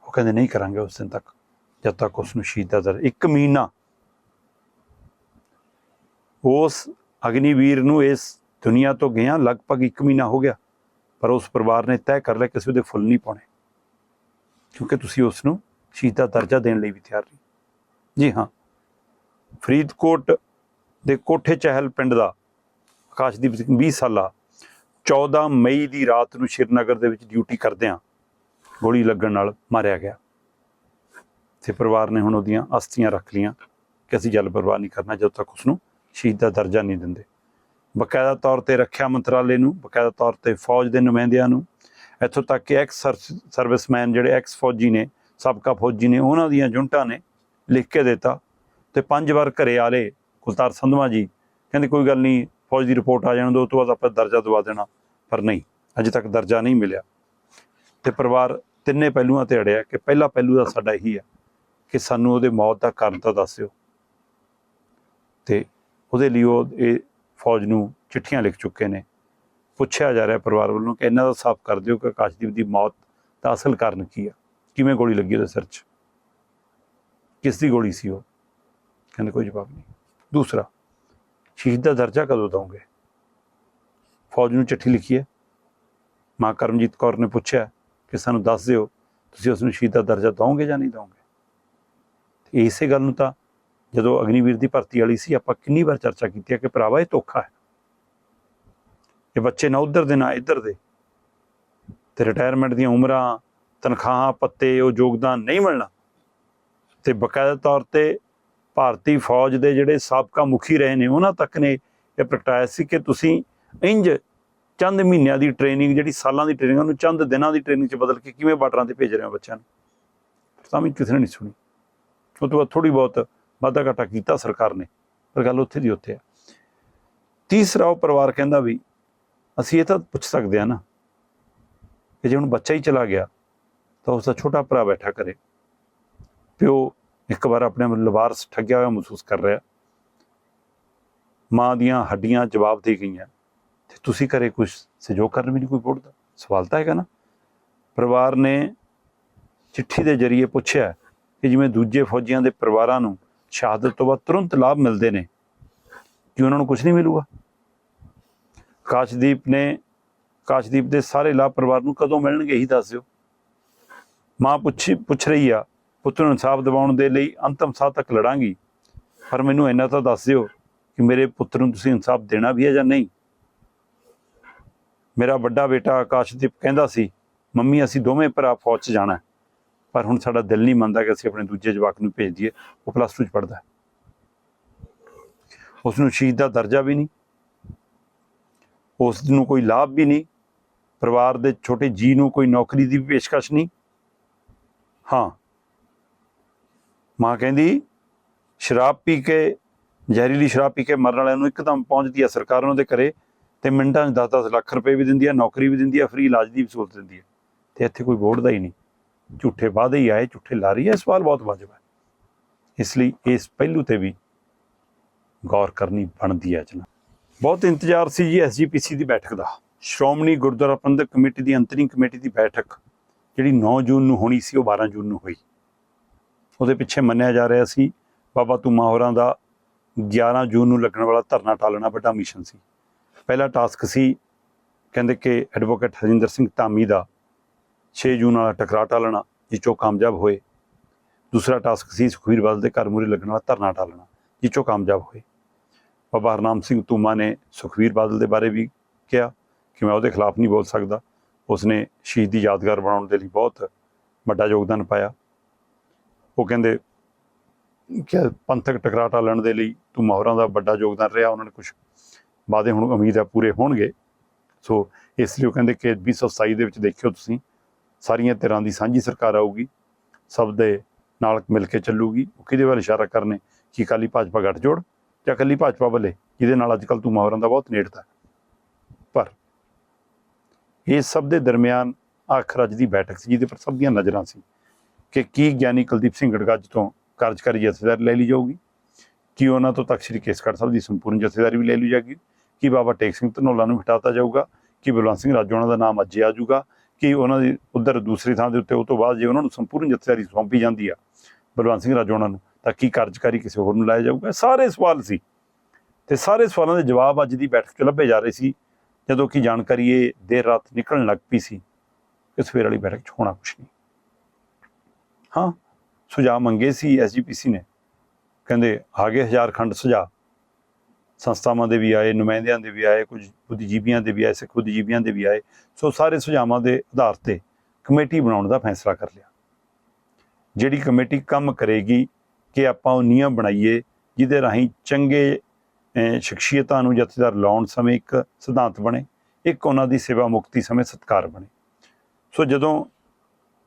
ਉਹ ਕਹਿੰਦੇ, ਨਹੀਂ ਕਰਾਂਗੇ ਉਸ ਦਿਨ ਤੱਕ, ਜਦ ਤੱਕ ਉਸ ਨੂੰ ਸ਼ਹੀਦ ਦਾ ਦਰ ਇੱਕ ਮਹੀਨਾ। ਉਸ ਅਗਨੀਵੀਰ ਨੂੰ ਇਸ ਦੁਨੀਆ ਤੋਂ ਗਿਆ, ਲਗਭਗ 1 ਮਹੀਨਾ ਹੋ ਗਿਆ, ਪਰ ਉਸ ਪਰਿਵਾਰ ਨੇ ਤੈਅ ਕਰ ਲਿਆ, ਕਿਸੇ ਦੇ ਫੁੱਲ ਨਹੀਂ ਪਾਉਣੇ। ਕਿਉਂਕਿ ਤੁਸੀਂ ਉਸ ਨੂੰ ਸ਼ਹੀਦ ਦਾ ਦਰਜਾ ਦੇਣ ਲਈ ਵੀ ਤਿਆਰ ਨਹੀਂ। ਜੀ ਹਾਂ। ਫਰੀਦਕੋਟ ਦੇ ਕੋਠੇ ਚਹਿਲ ਪਿੰਡ ਦਾ ਆਕਾਸ਼ਦੀਪ ਸਿੰਘ 20 ਸਾਲਾ 14 ਮਈ ਦੀ ਰਾਤ ਨੂੰ ਸ਼੍ਰੀਨਗਰ ਦੇ ਵਿੱਚ ਡਿਊਟੀ ਕਰਦਿਆਂ ਗੋਲੀ ਲੱਗਣ ਨਾਲ ਮਾਰਿਆ ਗਿਆ। ਤੇ ਪਰਿਵਾਰ ਨੇ ਹੁਣ ਉਹਦੀਆਂ ਅਸਥੀਆਂ ਰੱਖ ਲੀਆਂ ਕਿ ਅਸੀਂ ਜਲ ਪ੍ਰਵਾਹ ਨਹੀਂ ਕਰਨਾ ਜਦੋਂ ਤੱਕ ਉਸ ਨੂੰ ਸ਼ਹੀਦ ਦਾ ਦਰਜਾ ਨਹੀਂ ਦਿੰਦੇ। ਬਕਾਇਦਾ ਤੌਰ ਤੇ ਰੱਖਿਆ ਮੰਤਰਾਲੇ ਨੂੰ, ਬਕਾਇਦਾ ਤੌਰ ਤੇ ਫੌਜ ਦੇ ਨੁਮਾਇੰਦਿਆਂ ਨੂੰ, ਇੱਥੋਂ ਤੱਕ ਕਿ ਐਕਸ ਸਰਵਿਸਮੈਨ ਜਿਹੜੇ ਐਕਸ ਫੌਜੀ ਨੇ, ਸਾਬਕਾ ਫੌਜੀ ਨੇ, ਉਹਨਾਂ ਦੀਆਂ ਜੁੰਟਾਂ ਨੇ ਲਿਖ ਕੇ ਦਿੱਤਾ ਤੇ ਪੰਜ ਵਾਰ ਘਰੇ ਆਲੇ ਕੁਲਤਾਰ ਸੰਧਵਾ ਜੀ। ਕਹਿੰਦੇ ਕੋਈ ਗੱਲ ਨਹੀਂ, ਫੌਜ ਦੀ ਰਿਪੋਰਟ ਆ ਜਾਣ, ਦੋ ਤੋਂ ਬਾਅਦ ਆਪਾਂ ਦਰਜਾ ਦਵਾ ਦੇਣਾ। ਪਰ ਨਹੀਂ, ਅਜੇ ਤੱਕ ਦਰਜਾ ਨਹੀਂ ਮਿਲਿਆ। ਤੇ ਪਰਿਵਾਰ ਤਿੰਨੇ ਪਹਿਲੂਆਂ ਤੇ ਅੜਿਆ ਕਿ ਪਹਿਲਾ ਪਹਿਲੂ ਦਾ ਸਾਡਾ ਇਹੀ ਹੈ ਕਿ ਸਾਨੂੰ ਉਹਦੇ ਮੌਤ ਦਾ ਕਾਰਨ ਤਾਂ ਦੱਸਿਓ। ਤੇ ਉਹਦੇ ਲਈ ਉਹ ਇਹ ਫੌਜ ਨੂੰ ਚਿੱਠੀਆਂ ਲਿਖ ਚੁੱਕੇ ਨੇ। ਪੁੱਛਿਆ ਜਾ ਰਿਹਾ ਪਰਿਵਾਰ ਵੱਲੋਂ ਕਿ ਇਹਨਾਂ ਦਾ ਸਾਫ਼ ਕਰ ਦਿਓ ਕਿ ਆਕਾਸ਼ਦੀਪ ਦੀ ਮੌਤ ਦਾ ਅਸਲ ਕਾਰਨ ਕੀ ਆ ਕਿਵੇਂ ਗੋਲੀ ਲੱਗੀ ਉਹਦੇ ਸਿਰ 'ਚ? ਕਿਸ ਦੀ ਗੋਲੀ ਸੀ ਉਹ ਕਹਿੰਦੇ ਕੋਈ ਜਵਾਬ ਨਹੀਂ ਦੂਸਰਾ ਸ਼ਹੀਦ ਦਾ ਦਰਜਾ ਕਦੋਂ ਦਵੋਗੇ ਫੌਜ ਨੂੰ ਚਿੱਠੀ ਲਿਖੀ ਹੈ ਮਾਂ ਕਰਮਜੀਤ ਕੌਰ ਨੇ ਪੁੱਛਿਆ ਕਿ ਸਾਨੂੰ ਦੱਸ ਦਿਓ ਤੁਸੀਂ ਉਸ ਨੂੰ ਸ਼ਹੀਦ ਦਾ ਦਰਜਾ ਦਿਓਗੇ ਜਾਂ ਨਹੀਂ ਦਿਓਗੇ ਇਸੇ ਗੱਲ ਨੂੰ ਤਾਂ ਜਦੋਂ ਅਗਨੀਵੀਰ ਦੀ ਭਰਤੀ ਵਾਲੀ ਸੀ ਆਪਾਂ ਕਿੰਨੀ ਵਾਰ ਚਰਚਾ ਕੀਤੀ ਹੈ ਕਿ ਭਰਾਵਾ ਇਹ ਧੋਖਾ ਹੈ ਇਹ ਬੱਚੇ ਨਾ ਉਧਰ ਦੇ ਨਾ ਇੱਧਰ ਦੇ ਤੇ ਰਿਟਾਇਰਮੈਂਟ ਦੀਆਂ ਉਮਰਾਂ ਤਨਖਾਹਾਂ ਪੱਤੇ ਉਹ ਯੋਗਦਾਨ ਨਹੀਂ ਮਿਲਣਾ ਤੇ ਬਕਾਇਦਾ ਤੌਰ ਤੇ ਭਾਰਤੀ ਫੌਜ ਦੇ ਜਿਹੜੇ ਸਾਬਕਾ ਮੁਖੀ ਰਹੇ ਨੇ, ਉਹਨਾਂ ਤੱਕ ਨੇ ਇਹ ਪ੍ਰਗਟਾਇਆ ਸੀ ਕਿ ਤੁਸੀਂ ਇੰਜ ਚੰਦ ਮਹੀਨਿਆਂ ਦੀ ਟ੍ਰੇਨਿੰਗ ਜਿਹੜੀ ਸਾਲਾਂ ਦੀ ਟ੍ਰੇਨਿੰਗ ਉਹਨੂੰ ਚੰਦ ਦਿਨਾਂ ਦੀ ਟ੍ਰੇਨਿੰਗ 'ਚ ਬਦਲ ਕੇ ਕਿਵੇਂ ਬਾਰਡਰਾਂ ਤੇ ਭੇਜ ਰਹੇ ਹੋ ਬੱਚਿਆਂ ਨੂੰ? ਤਾਂ ਵੀ ਕਿਸੇ ਨੇ ਨਹੀਂ ਸੁਣੀ। ਉਹ ਤੋਂ ਬਾਅਦ ਥੋੜੀ ਬਹੁਤ ਵਾਧਾ ਘਾਟਾ ਕੀਤਾ ਸਰਕਾਰ ਨੇ, ਪਰ ਗੱਲ ਉੱਥੇ ਦੀ ਉੱਥੇ ਆ। ਤੀਸਰਾ ਉਹ ਪਰਿਵਾਰ ਕਹਿੰਦਾ ਵੀ, ਅਸੀਂ ਇਹ ਤਾਂ ਪੁੱਛ ਸਕਦੇ ਆ ਨਾ ਕਿ ਜੇ ਹੁਣ ਬੱਚਾ ਹੀ ਚਲਾ ਗਿਆ, ਤਾਂ ਉਸ ਦਾ ਛੋਟਾ ਭਰਾ ਬੈਠਾ ਕਰੇ। ਪਿਓ ਇੱਕ ਵਾਰ ਆਪਣੇ ਆਪ ਨੂੰ ਲਵਾਰਸ ਠੱਗਿਆ ਹੋਇਆ ਮਹਿਸੂਸ ਕਰ ਰਿਹਾ। ਮਾਂ ਦੀਆਂ ਹੱਡੀਆਂ ਜਵਾਬ ਦੇ ਗਈਆਂ। ਤੇ ਤੁਸੀਂ ਕਰੇ ਕੁਝ ਸਹਿਯੋਗ ਕਰਨ ਵੀ ਨਹੀਂ ਕੋਈ ਪੁੱਛਦਾ ਸਵਾਲ ਤਾਂ ਹੈਗਾ ਨਾ। ਪਰਿਵਾਰ ਨੇ ਚਿੱਠੀ ਦੇ ਜ਼ਰੀਏ ਪੁੱਛਿਆ ਕਿ ਜਿਵੇਂ ਦੂਜੇ ਫੌਜੀਆਂ ਦੇ ਪਰਿਵਾਰਾਂ ਨੂੰ ਸ਼ਹਾਦਤ ਤੋਂ ਬਾਅਦ ਤੁਰੰਤ ਲਾਭ ਮਿਲਦੇ ਨੇ, ਕਿ ਉਹਨਾਂ ਨੂੰ ਕੁਝ ਨਹੀਂ ਮਿਲੂਗਾ? ਕਾਸ਼ਦੀਪ ਨੇ, ਕਾਸ਼ਦੀਪ ਦੇ ਸਾਰੇ ਲਾਭ ਪਰਿਵਾਰ ਨੂੰ ਕਦੋਂ ਮਿਲਣਗੇ, ਇਹੀ ਦੱਸ ਦਿਓ। ਮਾਂ ਪੁੱਛੀ ਪੁੱਛ ਰਹੀ ਆ ਪੁੱਤਰ ਨੂੰ ਇਨਸਾਫ ਦਿਵਾਉਣ ਦੇ ਲਈ ਅੰਤਮ ਸਾਹ ਤੱਕ ਲੜਾਂਗੀ। ਪਰ ਮੈਨੂੰ ਇੰਨਾ ਤਾਂ ਦੱਸ ਦਿਓ ਕਿ ਮੇਰੇ ਪੁੱਤਰ ਨੂੰ ਤੁਸੀਂ ਇਨਸਾਫ ਦੇਣਾ ਵੀ ਹੈ ਜਾਂ ਨਹੀਂ। ਮੇਰਾ ਵੱਡਾ ਬੇਟਾ ਆਕਾਸ਼ਦੀਪ ਕਹਿੰਦਾ ਸੀ, ਮੰਮੀ, ਅਸੀਂ ਦੋਵੇਂ ਭਰਾ ਫੌਜ 'ਚ ਜਾਣਾ ਪਰ ਹੁਣ ਸਾਡਾ ਦਿਲ ਨਹੀਂ ਮੰਨਦਾ ਕਿ ਅਸੀਂ ਆਪਣੇ ਦੂਜੇ ਜਵਾਕ ਨੂੰ ਭੇਜ ਦਈਏ। ਉਹ ਪਲੱਸ 2 'ਚ ਪੜਦਾ ਹੈ। ਉਸ ਨੂੰ ਸ਼ਹੀਦ ਦਾ ਦਰਜਾ ਵੀ ਨਹੀਂ। ਉਸ ਨੂੰ ਕੋਈ ਲਾਭ ਵੀ ਨਹੀਂ। ਪਰਿਵਾਰ ਦੇ ਛੋਟੇ ਜੀ ਨੂੰ ਕੋਈ ਨੌਕਰੀ ਦੀ ਵੀ ਪੇਸ਼ਕਸ਼ ਨਹੀਂ। ਹਾਂ ਮਾਂ ਕਹਿੰਦੀ, ਸ਼ਰਾਬ ਪੀ ਕੇ, ਜ਼ਹਿਰੀਲੀ ਸ਼ਰਾਬ ਪੀ ਕੇ ਮਰਨ ਵਾਲਿਆਂ ਨੂੰ ਇੱਕਦਮ ਪਹੁੰਚਦੀ ਹੈ ਸਰਕਾਰ ਉਹਨਾਂ ਦੇ ਘਰੇ ਤੇ ਮਿੰਟਾਂ 'ਚ 10-10 ਲੱਖ ਰੁਪਏ ਵੀ ਦਿੰਦੀ ਆ, ਨੌਕਰੀ ਵੀ ਦਿੰਦੀ ਹੈ ਫ੍ਰੀ ਇਲਾਜ ਦੀ ਵੀ ਸਹੂਲਤ ਦਿੰਦੀ ਹੈ ਤੇ ਇੱਥੇ ਕੋਈ ਬੋਰਡ ਦਾ ਹੀ ਨਹੀਂ। ਝੂਠੇ ਵਾਅਦੇ ਹੀ ਆਏ, ਝੂਠੇ ਲਾਰੀ ਹੈ ਇਹ ਸਵਾਲ ਬਹੁਤ ਵਾਜਬ ਹੈ। ਇਸ ਲਈ ਇਸ ਪਹਿਲੂ ਤੇ ਵੀ ਗੌਰ ਕਰਨੀ ਬਣਦੀ ਹੈ ਜਨਾ ਬਹੁਤ ਇੰਤਜ਼ਾਰ ਸੀ ਜੀ ਐਸਜੀਪੀਸੀ ਦੀ ਬੈਠਕ ਦਾ। ਸ਼੍ਰੋਮਣੀ ਗੁਰਦੁਆਰਾ ਪ੍ਰਬੰਧਕ ਕਮੇਟੀ ਦੀ ਅੰਤਰਿੰਗ ਕਮੇਟੀ ਦੀ ਬੈਠਕ ਜਿਹੜੀ 9 ਜੂਨ ਨੂੰ ਹੋਣੀ ਸੀ, ਉਹ 12 ਜੂਨ ਨੂੰ ਹੋਈ। ਉਹਦੇ ਪਿੱਛੇ ਮੰਨਿਆ ਜਾ ਰਿਹਾ ਸੀ, ਬਾਬਾ ਤੁਮਾ ਹੋਰਾਂ ਦਾ 11 ਜੂਨ ਨੂੰ ਲੱਗਣ ਵਾਲਾ ਧਰਨਾ ਟਾਲਣਾ ਵੱਡਾ ਮਿਸ਼ਨ ਸੀ। ਪਹਿਲਾ ਟਾਸਕ ਸੀ, ਕਹਿੰਦੇ ਕਿ ਐਡਵੋਕੇਟ ਹਰਿੰਦਰ ਸਿੰਘ ਧਾਮੀ ਦਾ 6 ਜੂਨ ਵਾਲਾ ਟਕਰਾਅ ਟਾਲਣਾ, ਜਿਸ 'ਚੋਂ ਕਾਮਯਾਬ ਹੋਏ। ਦੂਸਰਾ ਟਾਸਕ ਸੀ, ਸੁਖਵੀਰ ਬਾਦਲ ਦੇ ਘਰ ਮੂਹਰੇ ਲੱਗਣ ਵਾਲਾ ਧਰਨਾ ਟਾਲਣਾ, ਜਿਸ 'ਚੋਂ ਕਾਮਯਾਬ ਹੋਏ। ਬਾਬਾ ਹਰਨਾਮ ਸਿੰਘ ਤੂਮਾ ਨੇ ਸੁਖਵੀਰ ਬਾਦਲ ਦੇ ਬਾਰੇ ਵੀ ਕਿਹਾ ਕਿ ਮੈਂ ਉਹਦੇ ਖਿਲਾਫ ਨਹੀਂ ਬੋਲ ਸਕਦਾ। ਉਸਨੇ ਸ਼ਹੀਦੀ ਯਾਦਗਾਰ ਬਣਾਉਣ ਦੇ ਲਈ ਬਹੁਤ ਵੱਡਾ ਯੋਗਦਾਨ ਪਾਇਆ। ਉਹ ਕਹਿੰਦੇ ਕਿ ਪੰਥਕ ਟਕਰਾਅ ਟਾਲਣ ਦੇ ਲਈ ਤੂੰ ਮੋਹਰਾਂ ਦਾ ਵੱਡਾ ਯੋਗਦਾਨ ਰਿਹਾ, ਉਹਨਾਂ ਨੇ ਕੁਝ ਵਾਅਦੇ ਹੁਣ ਉਮੀਦ ਹੈ ਪੂਰੇ ਹੋਣਗੇ। ਸੋ ਇਸ ਲਈ ਉਹ ਕਹਿੰਦੇ ਕਿ 2027 ਦੇ ਵਿੱਚ ਦੇਖਿਓ ਤੁਸੀਂ, ਸਾਰੀਆਂ ਧਿਰਾਂ ਦੀ ਸਾਂਝੀ ਸਰਕਾਰ ਆਊਗੀ, ਸਭ ਦੇ ਨਾਲ ਮਿਲ ਕੇ ਚੱਲੂਗੀ। ਉਹ ਕਿਹਦੇ ਵੱਲ ਇਸ਼ਾਰਾ ਕਰਨੇ? ਕਿ ਕਾਲੀ ਭਾਜਪਾ ਗੱਠਜੋੜ ਜਾਂ ਕੱਲੀ ਭਾਜਪਾ ਵੱਲੇ, ਜਿਹਦੇ ਨਾਲ ਅੱਜ ਕੱਲ ਤੂੰ ਮੋਹਰਾਂ ਦਾ ਬਹੁਤ ਨੇੜਤਾ ਪਰ ਇਹ ਸਭ ਦੇ ਦਰਮਿਆਨ ਆਖਰ ਅੱਜ ਦੀ ਬੈਠਕ ਸੀ, ਜਿਹਦੇ ਪਰ ਸਭ ਦੀਆਂ ਨਜ਼ਰਾਂ ਸੀ। ਕਿ ਕੀ ਗਿਆਨੀ ਕੁਲਦੀਪ ਸਿੰਘ ਗੜਗੱਜ ਤੋਂ ਕਾਰਜਕਾਰੀ ਜਥੇਦਾਰੀ ਲੈ ਲਈ ਜਾਊਗੀ? ਕੀ ਉਹਨਾਂ ਤੋਂ ਤਖਤ ਸ੍ਰੀ ਕੇਸਗੜ੍ਹ ਸਾਹਿਬ ਦੀ ਸੰਪੂਰਨ ਜਥੇਦਾਰੀ ਵੀ ਲੈ ਲਈ ਜਾਏਗੀ? ਕੀ ਬਾਬਾ ਟੇਕ ਸਿੰਘ ਧਨੋਲਾ ਨੂੰ ਹਟਾਤਾ ਜਾਊਗਾ? ਕੀ ਬਲਵੰਤ ਸਿੰਘ ਰਾਜੋਣਾ ਦਾ ਨਾਮ ਅੱਜੇ ਆ ਜਾਊਗਾ? ਕਿ ਉਹਨਾਂ ਦੀ ਉਧਰ ਦੂਸਰੀ ਥਾਂ ਦੇ ਉੱਤੇ ਉਹ ਤੋਂ ਬਾਅਦ ਜੇ ਉਹਨਾਂ ਨੂੰ ਸੰਪੂਰਨ ਜਥੇਦਾਰੀ ਸੌਂਪੀ ਜਾਂਦੀ ਆ ਬਲਵੰਤ ਸਿੰਘ ਰਾਜੋਣਾ ਨੂੰ, ਤਾਂ ਕੀ ਕਾਰਜਕਾਰੀ ਕਿਸੇ ਹੋਰ ਨੂੰ ਲਾਇਆ ਜਾਊਗਾ? ਇਹ ਸਾਰੇ ਸਵਾਲ ਸੀ। ਤੇ ਸਾਰੇ ਸਵਾਲਾਂ ਦੇ ਜਵਾਬ ਅੱਜ ਦੀ ਬੈਠਕ 'ਚ ਲੱਭੇ ਜਾ ਰਹੇ ਸੀ, ਜਦੋਂ ਕਿ ਜਾਣਕਾਰੀ ਇਹ ਦੇਰ ਰਾਤ ਨਿਕਲਣ ਲੱਗ ਪਈ ਸੀ ਕਿ ਸਵੇਰ ਵਾਲੀ ਬੈਠਕ 'ਚ ਹੋਣਾ ਕੁਛ ਨਹੀਂ। ਹਾਂ, ਸੁਝਾਅ ਮੰਗੇ ਸੀ ਐਸਜੀਪੀਸੀ ਨੇ। ਕਹਿੰਦੇ ਆਗੇ ਹਜ਼ਾਰ ਖੰਡ ਸੁਝਾਅ। ਸੰਸਥਾਵਾਂ ਦੇ ਵੀ ਆਏ, ਨੁਮਾਇੰਦਿਆਂ ਦੇ ਵੀ ਆਏ, ਕੁਝ ਬੁੱਧੀਜੀਵੀਆਂ ਦੇ ਵੀ ਆਏ, ਸਿੱਖ ਬੁੱਧੀਜੀਵੀਆਂ ਦੇ ਵੀ ਆਏ। ਸੋ ਸਾਰੇ ਸੁਝਾਵਾਂ ਦੇ ਆਧਾਰ ਤੇ ਕਮੇਟੀ ਬਣਾਉਣ ਦਾ ਫੈਸਲਾ ਕਰ ਲਿਆ। ਜਿਹੜੀ ਕਮੇਟੀ ਕੰਮ ਕਰੇਗੀ ਕਿ ਆਪਾਂ ਉਹ ਨਿਯਮ ਬਣਾਈਏ, ਜਿਹਦੇ ਰਾਹੀਂ ਚੰਗੇ ਸ਼ਖਸੀਅਤਾਂ ਨੂੰ ਜਥੇਦਾਰ ਲਾਉਣ ਸਮੇਂ ਇੱਕ ਸਿਧਾਂਤ ਬਣੇ, ਇੱਕ ਉਹਨਾਂ ਦੀ ਸੇਵਾ ਮੁਕਤੀ ਸਮੇਂ ਸਤਕਾਰ ਬਣੇ। ਸੋ ਜਦੋਂ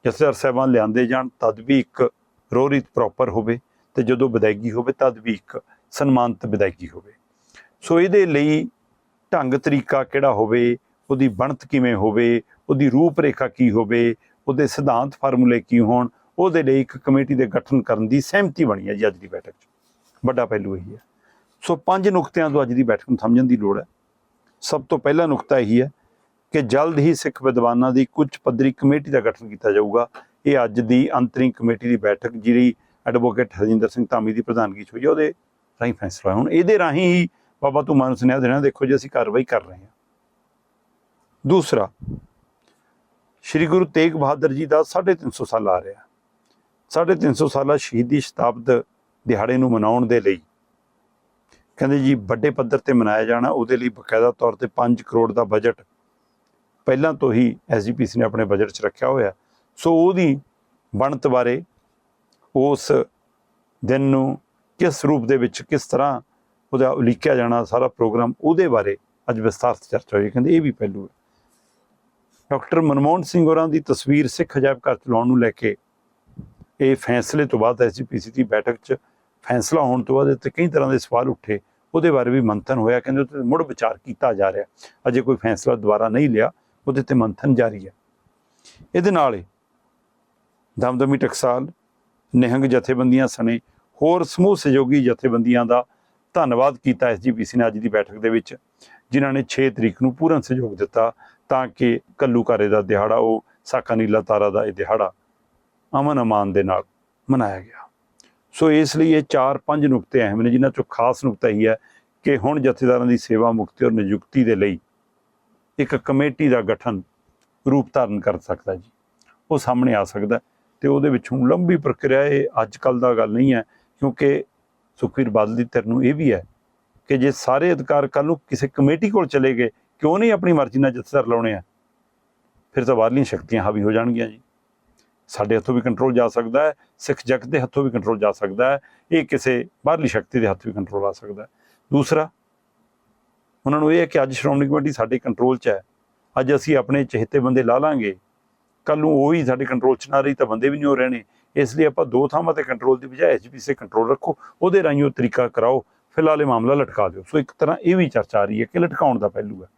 ਜਥੇਦਾਰ ਸਾਹਿਬਾਨ ਲਿਆਂਦੇ ਜਾਣ, ਤਦ ਵੀ ਇੱਕ ਰੋਰੀਤ ਪ੍ਰੋਪਰ ਹੋਵੇ ਤੇ ਜਦੋਂ ਵਿਦਾਇਗੀ ਹੋਵੇ, ਤਦ ਵੀ ਇੱਕ ਸਨਮਾਨਿਤ ਵਿਦਾਇਗੀ ਹੋਵੇ। ਸੋ ਇਹਦੇ ਲਈ ਢੰਗ ਤਰੀਕਾ ਕਿਹੜਾ ਹੋਵੇ, ਉਹਦੀ ਬਣਤ ਕਿਵੇਂ ਹੋਵੇ, ਉਹਦੀ ਰੂਪ ਰੇਖਾ ਕੀ ਹੋਵੇ, ਉਹਦੇ ਸਿਧਾਂਤ ਫਾਰਮੂਲੇ ਕੀ ਹੋਣ, ਉਹਦੇ ਲਈ ਇੱਕ ਕਮੇਟੀ ਦੇ ਗਠਨ ਕਰਨ ਦੀ ਸਹਿਮਤੀ ਬਣੀ ਹੈ ਜੀ ਅੱਜ ਦੀ ਬੈਠਕ 'ਚ। ਵੱਡਾ ਪਹਿਲੂ ਇਹੀ ਹੈ। ਸੋ ਪੰਜ ਨੁਕਤਿਆਂ ਤੋਂ ਅੱਜ ਦੀ ਬੈਠਕ ਨੂੰ ਸਮਝਣ ਦੀ ਲੋੜ ਹੈ। ਸਭ ਤੋਂ ਪਹਿਲਾ ਨੁਕਤਾ ਇਹੀ ਹੈ ਕਿ ਜਲਦ ਹੀ ਸਿੱਖ ਵਿਦਵਾਨਾਂ ਦੀ ਕੁਝ ਪੱਧਰੀ ਕਮੇਟੀ ਦਾ ਗਠਨ ਕੀਤਾ ਜਾਊਗਾ। ਇਹ ਅੱਜ ਦੀ ਅੰਤਰਿੰਗ ਕਮੇਟੀ ਦੀ ਬੈਠਕ, ਜਿਹੜੀ ਐਡਵੋਕੇਟ ਹਰਜਿੰਦਰ ਸਿੰਘ ਧਾਮੀ ਦੀ ਪ੍ਰਧਾਨਗੀ 'ਚ ਹੋਈ ਹੈ ਉਹਦੇ ਰਾਹੀਂ ਫੈਸਲਾ ਹੋਇਆ। ਹੁਣ ਇਹਦੇ ਰਾਹੀਂ ਹੀ ਬਾਬਾ ਤੁਮਾਨ ਸੁਨੇਹਾ ਦੇਣਾ ਦੇਖੋ ਜੀ ਅਸੀਂ ਕਾਰਵਾਈ ਕਰ ਰਹੇ ਹਾਂ। ਦੂਸਰਾ, ਸ੍ਰੀ ਗੁਰੂ ਤੇਗ ਬਹਾਦਰ ਜੀ ਦਾ 350 ਸਾਲ ਆ ਰਿਹਾ। 350 ਸਾਲਾ ਸ਼ਹੀਦੀ ਸ਼ਤਾਬਦ ਦਿਹਾੜੇ ਨੂੰ ਮਨਾਉਣ ਦੇ ਲਈ ਕਹਿੰਦੇ ਜੀ, ਵੱਡੇ ਪੱਧਰ ਤੇ ਮਨਾਇਆ ਜਾਣਾ, ਉਹਦੇ ਲਈ ਬਕਾਇਦਾ ਤੌਰ ਤੇ 5 ਕਰੋੜ ਦਾ ਬਜਟ ਪਹਿਲਾਂ ਤੋਂ ਹੀ ਐਸਜੀਪੀਸੀ ਨੇ ਆਪਣੇ ਬਜਟ 'ਚ ਰੱਖਿਆ ਹੋਇਆ। ਸੋ ਉਹਦੀ ਬਣਤ ਬਾਰੇ ਉਸ ਦਿਨ ਨੂੰ ਕਿਸ ਰੂਪ ਦੇ ਵਿੱਚ ਕਿਸ ਤਰ੍ਹਾਂ ਉਹਦਾ ਉਲੀਕਿਆ ਜਾਣਾ, ਸਾਰਾ ਪ੍ਰੋਗਰਾਮ ਉਹਦੇ ਬਾਰੇ ਅੱਜ ਵਿਸਥਾਰ ਚ ਚਰਚਾ ਹੋਈ ਕਹਿੰਦੇ ਇਹ ਵੀ ਪਹਿਲੂ ਹੈ। ਡਾਕਟਰ ਮਨਮੋਹਨ ਸਿੰਘ ਹੋਰਾਂ ਦੀ ਤਸਵੀਰ ਸਿੱਖ ਅਜਾਇਬ ਘਰ ਚਲਾਉਣ ਨੂੰ ਲੈ ਕੇ ਇਹ ਫੈਸਲੇ ਤੋਂ ਬਾਅਦ ਐਸਜੀਪੀਸੀ ਦੀ ਬੈਠਕ 'ਚ ਫੈਸਲਾ ਹੋਣ ਤੋਂ ਬਾਅਦ ਇੱਥੇ ਕਈ ਤਰ੍ਹਾਂ ਦੇ ਸਵਾਲ ਉੱਠੇ। ਉਹਦੇ ਬਾਰੇ ਵੀ ਮੰਥਨ ਹੋਇਆ। ਕਹਿੰਦੇ ਉੱਤੇ ਮੁੜ ਵਿਚਾਰ ਕੀਤਾ ਜਾ ਰਿਹਾ। ਅਜੇ ਕੋਈ ਫੈਸਲਾ ਦੁਬਾਰਾ ਨਹੀਂ ਲਿਆ। ਉਹਦੇ ਤੇ ਮੰਥਨ ਜਾਰੀ ਹੈ। ਇਹਦੇ ਨਾਲ ਹੀ ਦਮਦਮੀ ਟਕਸਾਲ, ਨਿਹੰਗ ਜਥੇਬੰਦੀਆਂ ਸਣੇ ਹੋਰ ਸਮੂਹ ਸਹਿਯੋਗੀ ਜਥੇਬੰਦੀਆਂ ਦਾ ਧੰਨਵਾਦ ਕੀਤਾ ਐਸਜੀਪੀਸੀ ਨੇ ਅੱਜ ਦੀ ਬੈਠਕ ਦੇ ਵਿੱਚ, ਜਿਨ੍ਹਾਂ ਨੇ 6 ਤਰੀਕ ਨੂੰ ਪੂਰਨ ਸਹਿਯੋਗ ਦਿੱਤਾ ਤਾਂ ਕਿ ਕੱਲੂਕਾਰੇ ਦਾ ਦਿਹਾੜਾ, ਉਹ ਸਾਕਾ ਨੀਲਾ ਤਾਰਾ ਦਾ ਇਹ ਦਿਹਾੜਾ ਅਮਨ ਅਮਾਨ ਦੇ ਨਾਲ ਮਨਾਇਆ ਗਿਆ। ਸੋ ਇਸ ਲਈ ਇਹ 4-5 ਨੁਕਤੇ ਅਹਿਮ ਨੇ, ਜਿਨ੍ਹਾਂ ਚੋਂ ਖਾਸ ਨੁਕਤਾ ਹੀ ਹੈ ਕਿ ਹੁਣ ਜਥੇਦਾਰਾਂ ਦੀ ਸੇਵਾ ਮੁਕਤੀ ਔਰ ਨਿਯੁਕਤੀ ਦੇ ਲਈ ਇੱਕ ਕਮੇਟੀ ਦਾ ਗਠਨ ਰੂਪ ਧਾਰਨ ਕਰ ਸਕਦਾ ਜੀ। ਉਹ ਸਾਹਮਣੇ ਆ ਸਕਦਾ ਤੇ ਉਹਦੇ ਵਿੱਚੋਂ ਲੰਬੀ ਪ੍ਰਕਿਰਿਆ, ਇਹ ਅੱਜ ਕੱਲ ਦਾ ਗੱਲ ਨਹੀਂ ਹੈ, ਕਿਉਂਕਿ ਸੁਖਵੀਰ ਬਾਦਲ ਦੀ ਧਿਰ ਨੂੰ ਇਹ ਵੀ ਹੈ ਕਿ ਜੇ ਸਾਰੇ ਅਧਿਕਾਰ ਕੱਲ ਨੂੰ ਕਿਸੇ ਕਮੇਟੀ ਕੋਲ ਚਲੇ ਗਏ, ਕਿਉਂ ਨਹੀਂ ਆਪਣੀ ਮਰਜ਼ੀ ਨਾਲ ਜਥੇਦਾਰ ਲਾਉਣੇ ਆ? ਫਿਰ ਤਾਂ ਬਾਹਰਲੀਆਂ ਸ਼ਕਤੀਆਂ ਹਾਵੀ ਹੋ ਜਾਣਗੀਆਂ ਜੀ। ਸਾਡੇ ਹੱਥੋਂ ਵੀ ਕੰਟਰੋਲ ਜਾ ਸਕਦਾ ਹੈ, ਸਿੱਖ ਜਗਤ ਦੇ ਹੱਥੋਂ ਵੀ ਕੰਟਰੋਲ ਜਾ ਸਕਦਾ ਹੈ, ਇਹ ਕਿਸੇ ਬਾਹਰਲੀ ਸ਼ਕਤੀ ਦੇ ਹੱਥ ਵੀ ਕੰਟਰੋਲ ਆ ਸਕਦਾ ਹੈ। ਦੂਸਰਾ ਉਹਨਾਂ ਨੂੰ ਇਹ ਹੈ ਕਿ ਅੱਜ ਸ਼੍ਰੋਮਣੀ ਕਮੇਟੀ ਸਾਡੇ ਕੰਟਰੋਲ 'ਚ ਹੈ। ਅੱਜ ਅਸੀਂ ਆਪਣੇ ਚਹੇਤੇ ਬੰਦੇ ਲਾ ਲਾਂਗੇ। ਕੱਲ ਨੂੰ ਉਹ ਹੀ ਸਾਡੇ ਕੰਟਰੋਲ 'ਚ ਨਾ ਰਹੀ ਤਾਂ ਬੰਦੇ ਵੀ ਨਹੀਂ ਹੋ ਰਹਿਣੇ। ਇਸ ਲਈ ਆਪਾਂ ਦੋ ਥਾਵਾਂ ਤੇ ਕੰਟਰੋਲ ਦੀ ਬਜਾਏ ਐਚਪੀਸੀ ਤੇ ਕੰਟਰੋਲ ਰੱਖੋ। ਉਹਦੇ ਰਾਹੀਂ ਉਹ ਤਰੀਕਾ ਕਰਾਓ। ਫਿਲਹਾਲ ਇਹ ਮਾਮਲਾ ਲਟਕਾ ਦਿਓ। ਸੋ ਇੱਕ ਤਰ੍ਹਾਂ ਇਹ ਵੀ ਚਰਚਾ ਆ ਰਹੀ ਹੈ ਕਿ ਲਟਕਾਉਣ ਦਾ ਪਹਿਲੂ ਹੈ।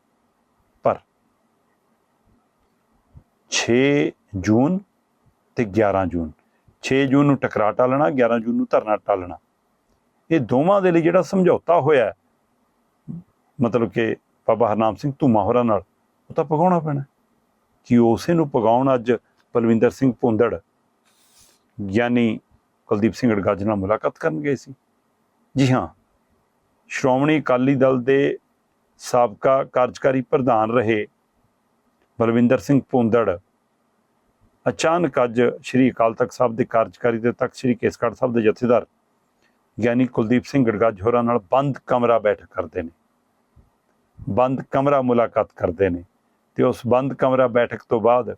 ਪਰ 6 ਜੂਨ ਤੇ 11 ਜੂਨ। 6 ਜੂਨ ਨੂੰ ਟਕਰਾ ਟਾਲਣਾ 11 ਜੂਨ ਨੂੰ ਧਰਨਾ ਟਾਲਣਾ। ਇਹ ਦੋਵਾਂ ਦੇ ਲਈ ਜਿਹੜਾ ਸਮਝੌਤਾ ਹੋਇਆ ਮਤਲਬ ਕਿ ਬਾਬਾ ਹਰਨਾਮ ਸਿੰਘ ਧੂਮਾ ਹੋਰਾਂ ਨਾਲ, ਉਹ ਤਾਂ ਪਗਾਉਣਾ ਪੈਣਾ। ਕਿ ਉਸੇ ਨੂੰ ਪਗਾਉਣ ਅੱਜ ਬਲਵਿੰਦਰ ਸਿੰਘ ਪੁੰਦੜ ਗਿਆਨੀ ਕੁਲਦੀਪ ਸਿੰਘ ਅੜਗਾਜ ਨਾਲ ਮੁਲਾਕਾਤ ਕਰਨ ਗਏ ਸੀ। ਜੀ ਹਾਂ, ਸ਼੍ਰੋਮਣੀ ਅਕਾਲੀ ਦਲ ਦੇ ਸਾਬਕਾ ਕਾਰਜਕਾਰੀ ਪ੍ਰਧਾਨ ਰਹੇ ਬਲਵਿੰਦਰ ਸਿੰਘ ਪੁੰਦੜ ਅਚਾਨਕ ਅੱਜ ਸ਼੍ਰੀ ਅਕਾਲ ਤਖਤ ਸਾਹਿਬ ਦੇ ਕਾਰਜਕਾਰੀ ਦੇ ਤਖਤ ਸ਼੍ਰੀ ਕੇਸਗੜ੍ਹ ਸਾਹਿਬ ਦੇ ਜਥੇਦਾਰ ਗਿਆਨੀ ਕੁਲਦੀਪ ਸਿੰਘ ਗੜਗਾਜ ਹੋਰਾਂ ਨਾਲ ਬੰਦ ਕਮਰਾ ਬੈਠਕ ਕਰਦੇ ਨੇ। ਬੰਦ ਕਮਰਾ ਮੁਲਾਕਾਤ ਕਰਦੇ ਨੇ ਤੇ ਉਸ ਬੰਦ ਕਮਰਾ ਬੈਠਕ ਤੋਂ ਬਾਅਦ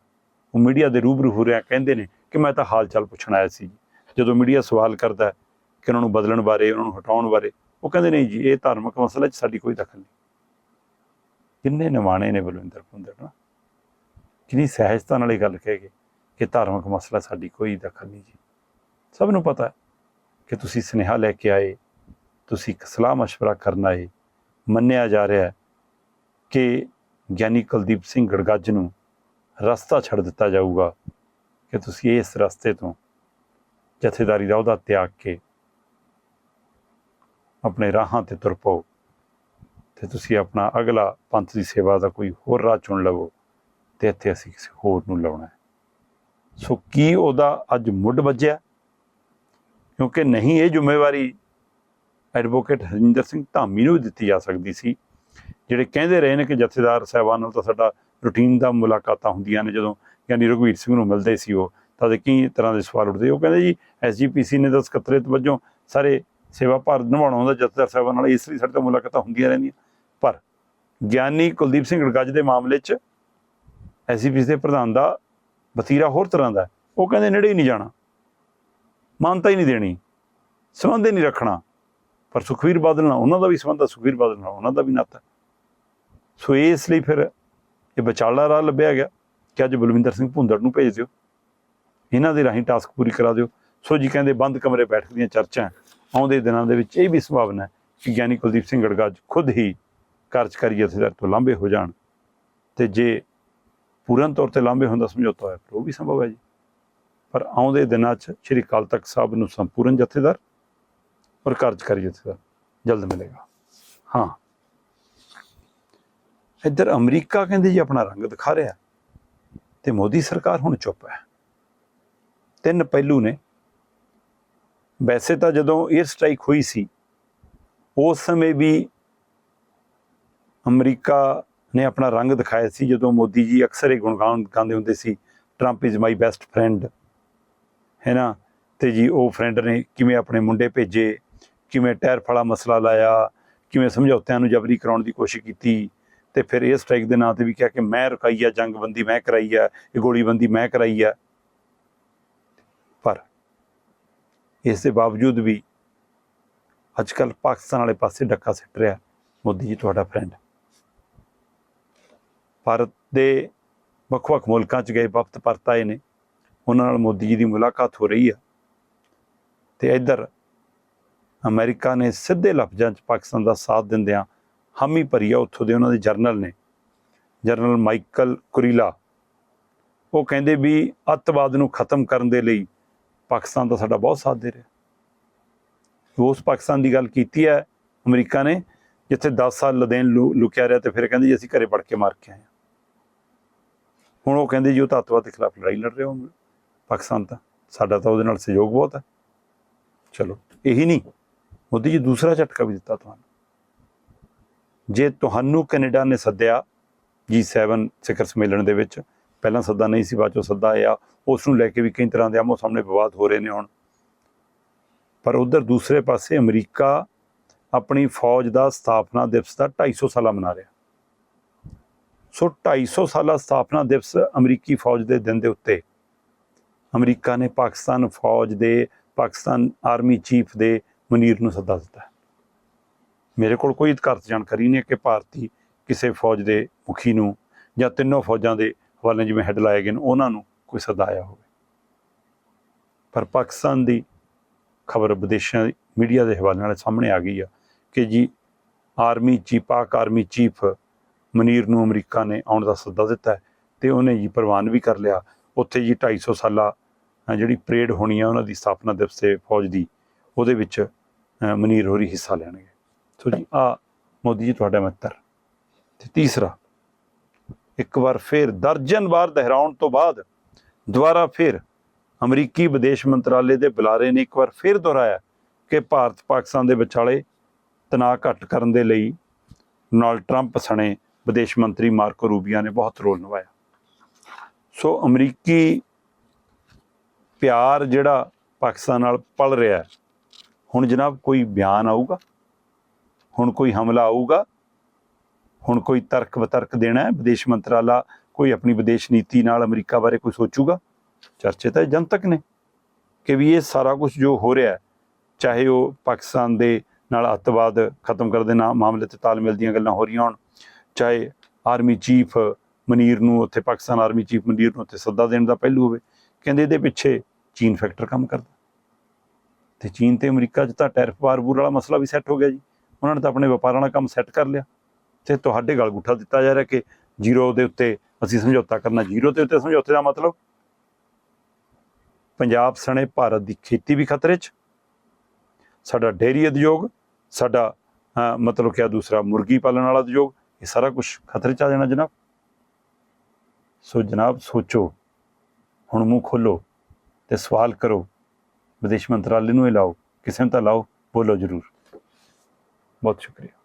ਉਹ ਮੀਡੀਆ ਦੇ ਰੂਬਰੂ ਹੋ ਰਿਹਾ ਕਹਿੰਦੇ ਨੇ ਕਿ ਮੈਂ ਤਾਂ ਹਾਲ ਚਾਲ ਪੁੱਛਣ ਆਇਆ ਸੀ ਜਦੋਂ ਮੀਡੀਆ ਸਵਾਲ ਕਰਦਾ ਹੈ ਕਿ ਉਹਨਾਂ ਨੂੰ ਬਦਲਣ ਬਾਰੇ ਉਹਨਾਂ ਨੂੰ ਹਟਾਉਣ ਬਾਰੇ ਉਹ ਕਹਿੰਦੇ ਨਹੀਂ ਜੀ ਇਹ ਧਾਰਮਿਕ ਮਸਲਾ 'ਚ ਸਾਡੀ ਕੋਈ ਦਖਲ ਨਹੀਂ ਕਿੰਨੇ ਨਿਮਾਣੇ ਨੇ ਬਲਵਿੰਦਰ ਪੁੰਦਰ ਨਾ ਕਿੰਨੀ ਸਹਿਜਤਾ ਨਾਲ ਇਹ ਗੱਲ ਕਹੇ ਗਏ ਕਿ ਧਾਰਮਿਕ ਮਸਲਾ ਸਾਡੀ ਕੋਈ ਦਖਲ ਨਹੀਂ ਜੀ ਸਭ ਨੂੰ ਪਤਾ ਹੈ ਕਿ ਤੁਸੀਂ ਸੁਨੇਹਾ ਲੈ ਕੇ ਆਏ ਤੁਸੀਂ ਇੱਕ ਸਲਾਹ مشورہ ਕਰਨ ਆਏ ਮੰਨਿਆ ਜਾ ਰਿਹਾ ਹੈ ਕਿ ਗਿਆਨੀ ਕੁਲਦੀਪ ਸਿੰਘ ਗੜਗੱਜ ਨੂੰ ਰਸਤਾ ਛੱਡ ਦਿੱਤਾ ਜਾਊਗਾ ਕਿ ਤੁਸੀਂ ਇਸ ਰਸਤੇ ਤੋਂ ਜਥੇਦਾਰੀ ਦਾ ਉਹਦਾ ਤਿਆਗ ਕੇ ਆਪਣੇ ਰਾਹਾਂ ਤੇ ਤੁਰ ਪਾਓ ਤੇ ਤੁਸੀਂ ਆਪਣਾ ਅਗਲਾ ਪੰਥ ਦੀ ਸੇਵਾ ਦਾ ਕੋਈ ਹੋਰ ਰਾਹ ਚੁਣ ਲਵੋ ਤੇ ਇੱਥੇ ਅਸੀਂ ਕਿਸੇ ਹੋਰ ਨੂੰ ਲਾਉਣਾ ਹੈ। ਸੋ ਕੀ ਉਹਦਾ ਅੱਜ ਮੁੱਢ ਵੱਜਿਆ? ਕਿਉਂਕਿ ਨਹੀਂ, ਇਹ ਜ਼ਿੰਮੇਵਾਰੀ ਐਡਵੋਕੇਟ ਹਰਿੰਦਰ ਸਿੰਘ ਧਾਮੀ ਨੂੰ ਵੀ ਦਿੱਤੀ ਜਾ ਸਕਦੀ ਸੀ। ਜਿਹੜੇ ਕਹਿੰਦੇ ਰਹੇ ਨੇ ਕਿ ਜਥੇਦਾਰ ਸਾਹਿਬਾਨ ਨਾਲ ਤਾਂ ਸਾਡਾ ਰੂਟੀਨ ਦਾ ਮੁਲਾਕਾਤਾਂ ਹੁੰਦੀਆਂ ਨੇ, ਜਦੋਂ ਯਾਨੀ ਰਘਵੀਰ ਸਿੰਘ ਨੂੰ ਮਿਲਦੇ ਸੀ ਉਹ, ਤਾਂ ਦੇ ਕਈ ਤਰ੍ਹਾਂ ਦੇ ਸਵਾਲ ਉੱਠਦੇ। ਉਹ ਕਹਿੰਦੇ ਜੀ ਐਸਜੀਪੀਸੀ ਨੇ ਤਾਂ ਸਕੱਤਰੇਤ ਵਜੋਂ ਸਾਰੇ ਸੇਵਾ ਭਾਰ ਨਿਭਾਉਣਾ ਹੁੰਦਾ, ਜਥੇਦਾਰ ਸਾਹਿਬਾਨ ਨਾਲ ਇਸ ਲਈ ਸਾਡੇ ਤੋਂ ਮੁਲਾਕਾਤਾਂ ਹੁੰਦੀਆਂ ਰਹਿੰਦੀਆਂ। ਪਰ ਗਿਆਨੀ ਕੁਲਦੀਪ ਸਿੰਘ ਗੜਗੱਜ ਦੇ ਮਾਮਲੇ 'ਚ ਐਸਜੀਪੀਸੀ ਦੇ ਪ੍ਰਧਾਨ ਦਾ ਵਤੀਰਾ ਹੋਰ ਤਰ੍ਹਾਂ ਦਾ ਉਹ ਕਹਿੰਦੇ ਨੇੜੇ ਹੀ ਨਹੀਂ ਜਾਣਾ, ਮਾਨਤਾ ਹੀ ਨਹੀਂ ਦੇਣੀ, ਸੰਬੰਧ ਹੀ ਨਹੀਂ ਰੱਖਣਾ। ਪਰ ਸੁਖਵੀਰ ਬਾਦਲ ਨਾਲ, ਉਹਨਾਂ ਦਾ ਵੀ ਸੰਬੰਧ ਹੈ ਸੁਖਵੀਰ ਬਾਦਲ ਨਾਲ, ਉਹਨਾਂ ਦਾ ਵੀ ਨਾਤਾ। ਸੋ ਇਸ ਲਈ ਫਿਰ ਇਹ ਵਿਚਾਲਾ ਰਾਹ ਲੱਭਿਆ ਗਿਆ ਕਿ ਅੱਜ ਬਲਵਿੰਦਰ ਸਿੰਘ ਭੁੰਦੜ ਨੂੰ ਭੇਜ ਦਿਓ। ਇਹਨਾਂ ਦੇ ਰਾਹੀਂ ਟਾਸਕ ਪੂਰੀ ਕਰਾ ਦਿਓ। ਸੋ ਜੀ ਕਹਿੰਦੇ ਬੰਦ ਕਮਰੇ ਬੈਠਕ ਦੀਆਂ ਚਰਚਾ ਆਉਂਦੇ ਦਿਨਾਂ ਦੇ ਵਿੱਚ ਇਹ ਵੀ ਸੰਭਾਵਨਾ ਹੈ ਕਿ ਗਿਆਨੀ ਕੁਲਦੀਪ ਸਿੰਘ ਗੜਗੱਜ ਖੁਦ ਹੀ ਕਾਰਜਕਾਰੀ ਜਥੇਦਾਰ ਤੋਂ ਲਾਂਭੇ ਹੋ ਜਾਣ। ਤੇ ਜੇ ਪੂਰਨ ਤੌਰ ਤੇ ਲਾਂਭੇ ਹੋਣ ਦਾ ਸਮਝੌਤਾ ਹੋਇਆ, ਫਿਰ ਉਹ ਵੀ ਸੰਭਵ ਹੈ ਜੀ। ਪਰ ਆਉਂਦੇ ਦਿਨਾਂ 'ਚ ਸ਼੍ਰੀ ਅਕਾਲ ਤਖਤ ਸਾਹਿਬ ਨੂੰ ਸੰਪੂਰਨ ਜਥੇਦਾਰ ਔਰ ਕਾਰਜਕਾਰੀ ਜਥੇਦਾਰ ਜਲਦ ਮਿਲੇਗਾ। ਹਾਂ। ਇੱਧਰ ਅਮਰੀਕਾ ਕਹਿੰਦੇ ਜੀ ਆਪਣਾ ਰੰਗ ਦਿਖਾ ਰਿਹਾ। ਤੇ ਮੋਦੀ ਸਰਕਾਰ ਹੁਣ ਚੁੱਪ ਹੈ। ਤਿੰਨ ਪਹਿਲੂ ਨੇ। ਵੈਸੇ ਤਾਂ ਜਦੋਂ 에ਅਰ ਸਟ੍ਰਾਈਕ ਹੋਈ ਸੀ, ਉਸ ਸਮੇਂ ਵੀ ਅਮਰੀਕਾ ਨੇ ਆਪਣਾ ਰੰਗ ਦਿਖਾਇਆ ਸੀ। ਜਦੋਂ ਮੋਦੀ ਜੀ ਅਕਸਰ ਇਹ ਗੁਣਗਾਨ ਗਾਉਂਦੇ ਹੁੰਦੇ ਸੀ Trump is my best friend ਹੈ ਨਾ? ਤੇ ਜੀ ਉਹ ਫਰੈਂਡ ਨੇ ਕਿਵੇਂ ਆਪਣੇ ਮੁੰਡੇ ਭੇਜੇ, ਕਿਵੇਂ ਟਾਇਰ ਫਲਾ ਮਸਲਾ ਲਾਇਆ, ਕਿਵੇਂ ਸਮਝੌਤਿਆਂ ਨੂੰ ਜਬਰੀ ਕਰਾਉਣ ਦੀ ਕੋਸ਼ਿਸ਼ ਕੀਤੀ। ਤੇ ਫਿਰ ਇਹ ਸਟ੍ਰਾਈਕ ਦੇ ਨਾਂ ਤੇ ਵੀ ਕਿਹਾ ਕਿ ਮੈਂ ਰੁਕਾਈ ਆ ਜੰਗਬੰਦੀ ਮੈਂ ਕਰਾਈ ਆ, ਇਹ ਗੋਲੀਬੰਦੀ ਮੈਂ ਕਰਾਈ ਆ। ਪਰ ਇਸ ਦੇ ਬਾਵਜੂਦ ਵੀ ਅੱਜ ਕੱਲ ਪਾਕਿਸਤਾਨ ਵਾਲੇ ਪਾਸੇ ਡੱਕਾ ਸਿੱਟ ਰਿਹਾ ਮੋਦੀ ਜੀ, ਤੁਹਾਡਾ ਫਰੈਂਡ ਭਾਰਤ ਦੇ ਵੱਖ-ਵੱਖ ਮੁਲਕਾਂ 'ਚ ਗਏ ਵਕਤ ਪਰਤ ਆਏ ਨੇ। ਉਹਨਾਂ ਨਾਲ ਮੋਦੀ ਜੀ ਦੀ ਮੁਲਾਕਾਤ ਹੋ ਰਹੀ ਆ। ਤੇ ਇੱਧਰ ਅਮਰੀਕਾ ਨੇ ਸਿੱਧੇ ਲਫ਼ਜ਼ਾਂ 'ਚ ਪਾਕਿਸਤਾਨ ਦਾ ਸਾਥ ਦਿੰਦਿਆਂ ਹਾਮੀ ਭਰੀ ਆ, ਉੱਥੋਂ ਦੇ ਉਹਨਾਂ ਦੇ ਜਰਨਲ ਨੇ। General Michael Kurilla. ਉਹ ਕਹਿੰਦੇ ਵੀ ਅੱਤਵਾਦ ਨੂੰ ਖਤਮ ਕਰਨ ਦੇ ਲਈ ਪਾਕਿਸਤਾਨ ਦਾ ਸਾਡਾ ਬਹੁਤ ਸਾਥ ਦੇ ਰਿਹਾ। ਉਸ ਪਾਕਿਸਤਾਨ ਦੀ ਗੱਲ ਕੀਤੀ ਹੈ, ਅਮਰੀਕਾ ਨੇ, ਜਿੱਥੇ 10 ਸਾਲ ਲਦੇਨ ਲੁ- ਲੁਕਿਆ ਰਿਹਾ ਤੇ ਫਿਰ ਕਹਿੰਦੇ ਜੀ ਅਸੀਂ ਘਰੇ ਵੜ ਕੇ ਮਾਰ ਕੇ ਆਏ ਹਾਂ। ਹੁਣ ਉਹ ਕਹਿੰਦੇ ਜੀ ਉਹ ਤਾਂ ਅੱਤਵਾਦ ਦੇ ਖਿਲਾਫ ਲੜਾਈ ਲੜ ਰਹੇ ਹੋ ਪਾਕਿਸਤਾਨ ਤਾਂ ਸਾਡਾ ਤਾਂ ਉਹਦੇ ਨਾਲ ਸਹਿਯੋਗ ਬਹੁਤ ਹੈ। ਚਲੋ, ਇਹੀ ਨਹੀਂ। ਮੋਦੀ ਜੀ ਦੂਸਰਾ ਝਟਕਾ ਵੀ ਦਿੱਤਾ ਤੁਹਾਨੂੰ। ਜੇ ਤੁਹਾਨੂੰ ਕੈਨੇਡਾ ਨੇ ਸੱਦਿਆ G7 ਸਿਖਰ ਸੰਮੇਲਨ ਦੇ ਵਿੱਚ, ਪਹਿਲਾਂ ਸੱਦਾ ਨਹੀਂ ਸੀ, ਬਾਅਦ ਚੋਂ ਸੱਦਾ ਆਇਆ ਉਸ ਨੂੰ ਲੈ ਕੇ ਵੀ ਕਈ ਤਰ੍ਹਾਂ ਦੇ ਆਮੋ ਸਾਹਮਣੇ ਵਿਵਾਦ ਹੋ ਰਹੇ ਨੇ ਹੁਣ। ਪਰ ਉਧਰ ਦੂਸਰੇ ਪਾਸੇ ਅਮਰੀਕਾ ਆਪਣੀ ਫੌਜ ਦਾ ਸਥਾਪਨਾ ਦਿਵਸ ਦਾ 250 ਸਾਲਾ ਮਨਾ ਰਿਹਾ। ਸੋ 250 ਸਾਲਾ ਸਥਾਪਨਾ ਦਿਵਸ ਅਮਰੀਕੀ ਫੌਜ ਦੇ ਦਿਨ ਦੇ ਉੱਤੇ। ਅਮਰੀਕਾ ਨੇ ਪਾਕਿਸਤਾਨ ਫੌਜ ਦੇ, ਪਾਕਿਸਤਾਨ ਆਰਮੀ ਚੀਫ ਦੇ ਮਨੀਰ ਨੂੰ ਸੱਦਾ ਦਿੱਤਾ। ਮੇਰੇ ਕੋਲ ਕੋਈ ਅਧਿਕਾਰਤ ਜਾਣਕਾਰੀ ਨਹੀਂ ਹੈ ਕਿ ਭਾਰਤੀ ਕਿਸੇ ਫੌਜ ਦੇ ਮੁਖੀ ਨੂੰ ਜਾਂ ਤਿੰਨੋਂ ਫੌਜਾਂ ਦੇ ਹਵਾਲੇ ਜਿਵੇਂ ਹੈੱਡ ਲਾਏ ਗਏ ਨੇ ਉਹਨਾਂ ਨੂੰ ਕੋਈ ਸੱਦਾ ਆਇਆ ਹੋਵੇ। ਪਰ ਪਾਕਿਸਤਾਨ ਦੀ ਖਬਰ ਵਿਦੇਸ਼ਾਂ ਮੀਡੀਆ ਦੇ ਹਵਾਲੇ ਨਾਲ ਸਾਹਮਣੇ ਆ ਗਈ ਆ ਕਿ ਜੀ army chief Pak army chief Munir ਨੂੰ ਅਮਰੀਕਾ ਨੇ ਆਉਣ ਦਾ ਸੱਦਾ ਦਿੱਤਾ ਹੈ ਤੇ ਉਹਨੇ ਜੀ ਪ੍ਰਵਾਨ ਵੀ ਕਰ ਲਿਆ। ਉੱਥੇ ਜੀ 250 ਸਾਲਾ ਅ, ਜਿਹੜੀ ਪਰੇਡ ਹੋਣੀ ਆ ਉਹਨਾਂ ਦੀ ਸਥਾਪਨਾ ਦਿਵਸ ਤੇ ਫੌਜ ਦੀ ਉਹਦੇ ਵਿੱਚ ਮਨੀਰ ਹੋਰੀ ਹਿੱਸਾ ਲੈਣਗੇ। ਸੋ ਜੀ ਆ ਮੋਦੀ ਜੀ ਤੁਹਾਡਾ ਮਿੱਤਰ। ਤੇ ਤੀਸਰਾ, ਇੱਕ ਵਾਰ ਫਿਰ ਦਰਜਨ ਵਾਰ ਦੁਹਰਾਉਣ ਤੋਂ ਬਾਅਦ ਦੁਬਾਰਾ ਫਿਰ ਅਮਰੀਕੀ ਵਿਦੇਸ਼ ਮੰਤਰਾਲੇ ਦੇ ਬੁਲਾਰੇ ਨੇ ਇੱਕ ਵਾਰ ਫਿਰ ਦੁਹਰਾਇਆ ਕਿ ਭਾਰਤ ਪਾਕਿਸਤਾਨ ਦੇ ਵਿਚਾਲੇ ਤਣਾਅ ਘੱਟ ਕਰਨ ਦੇ ਲਈ ਡੋਨਾਲਡ ਟਰੰਪ ਸਣੇ ਵਿਦੇਸ਼ ਮੰਤਰੀ ਮਾਰਕੋ ਰੂਬੀਆ ਨੇ ਬਹੁਤ ਰੋਲ ਨਿਭਾਇਆ। ਸੋ ਅਮਰੀਕੀ ਪਿਆਰ ਜਿਹੜਾ ਪਾਕਿਸਤਾਨ ਨਾਲ ਪਲ ਰਿਹਾ ਹੁਣ ਜਨਾਬ ਕੋਈ ਬਿਆਨ ਆਊਗਾ? ਹੁਣ ਕੋਈ ਹਮਲਾ ਆਊਗਾ, ਹੁਣ ਕੋਈ ਤਰਕ ਬਤਰਕ ਦੇਣਾ ਹੈ, ਵਿਦੇਸ਼ ਮੰਤਰਾਲਾ ਕੋਈ ਆਪਣੀ ਵਿਦੇਸ਼ ਨੀਤੀ ਨਾਲ ਅਮਰੀਕਾ ਬਾਰੇ ਕੋਈ ਸੋਚੂਗਾ? ਚਰਚੇ ਤਾਂ ਜਨਤਕ ਨੇ ਕਿ ਵੀ ਇਹ ਸਾਰਾ ਕੁਝ ਜੋ ਹੋ ਰਿਹਾ ਹੈ, ਚਾਹੇ ਉਹ ਪਾਕਿਸਤਾਨ ਦੇ ਨਾਲ ਅੱਤਵਾਦ ਖਤਮ ਕਰਨ ਦੇ ਨਾ, ਮਾਮਲੇ ਤੇ ਤਾਲਮੇਲ ਦੀਆਂ ਗੱਲਾਂ ਹੋ ਰਹੀਆਂ ਹੋਣ, ਚਾਹੇ ਆਰਮੀ ਚੀਫ ਮਨੀਰ ਨੂੰ ਉੱਥੇ ਪਾਕਿਸਤਾਨ ਆਰਮੀ ਚੀਫ ਮਨੀਰ ਨੂੰ ਉੱਥੇ ਸੱਦਾ ਦੇਣ ਦਾ ਪਹਿਲੂ ਹੋਵੇ, ਕਹਿੰਦੇ ਇਹਦੇ ਪਿੱਛੇ ਚੀਨ ਫੈਕਟਰ ਕੰਮ ਕਰਦਾ। ਤੇ ਚੀਨ ਤੇ ਅਮਰੀਕਾ 'ਚ ਤਾਂ ਟੈਰਿਫ ਵਾਰਬੂਰ ਵਾਲਾ ਮਸਲਾ ਵੀ ਸੈੱਟ ਹੋ ਗਿਆ ਜੀ। ਉਹਨਾਂ ਨੇ ਤਾਂ ਆਪਣੇ ਵਪਾਰਾਂ ਵਾਲਾ ਕੰਮ ਸੈੱਟ ਕਰ ਲਿਆ ਤੇ ਤੁਹਾਡੇ ਗਲ ਗੁੱਠਾ ਦਿੱਤਾ ਜਾ ਰਿਹਾ ਕਿ ਜ਼ੀਰੋ ਦੇ ਉੱਤੇ ਅਸੀਂ ਸਮਝੌਤਾ ਕਰਨਾ ਜ਼ੀਰੋ ਦੇ ਉੱਤੇ ਸਮਝੌਤੇ ਦਾ ਮਤਲਬ? ਪੰਜਾਬ ਸਣੇ ਭਾਰਤ ਦੀ ਖੇਤੀ ਵੀ ਖਤਰੇ 'ਚ ਸਾਡਾ ਡੇਅਰੀ ਉਦਯੋਗ ਸਾਡਾ ਅਹ, ਮਤਲਬ ਕਿਆ ਦੂਸਰਾ ਮੁਰਗੀ ਪਾਲਣ ਵਾਲਾ ਉਦਯੋਗ ਇਹ ਸਾਰਾ ਕੁਝ ਖਤਰੇ 'ਚ ਆ ਜਾਣਾ ਜਨਾਬ। ਸੋ ਜਨਾਬ ਸੋਚੋ ਹੁਣ ਮੂੰਹ ਖੋਲੋ ਤੇ ਸਵਾਲ ਕਰੋ ਵਿਦੇਸ਼ ਮੰਤਰਾਲੇ ਨੂੰ ਇਹ ਲਾਓ ਕਿਸੇ ਨੂੰ ਤਾਂ ਲਾਓ ਬੋਲੋ ਜ਼ਰੂਰ। ਬਹੁਤ ਸ਼ੁਕਰੀਆ।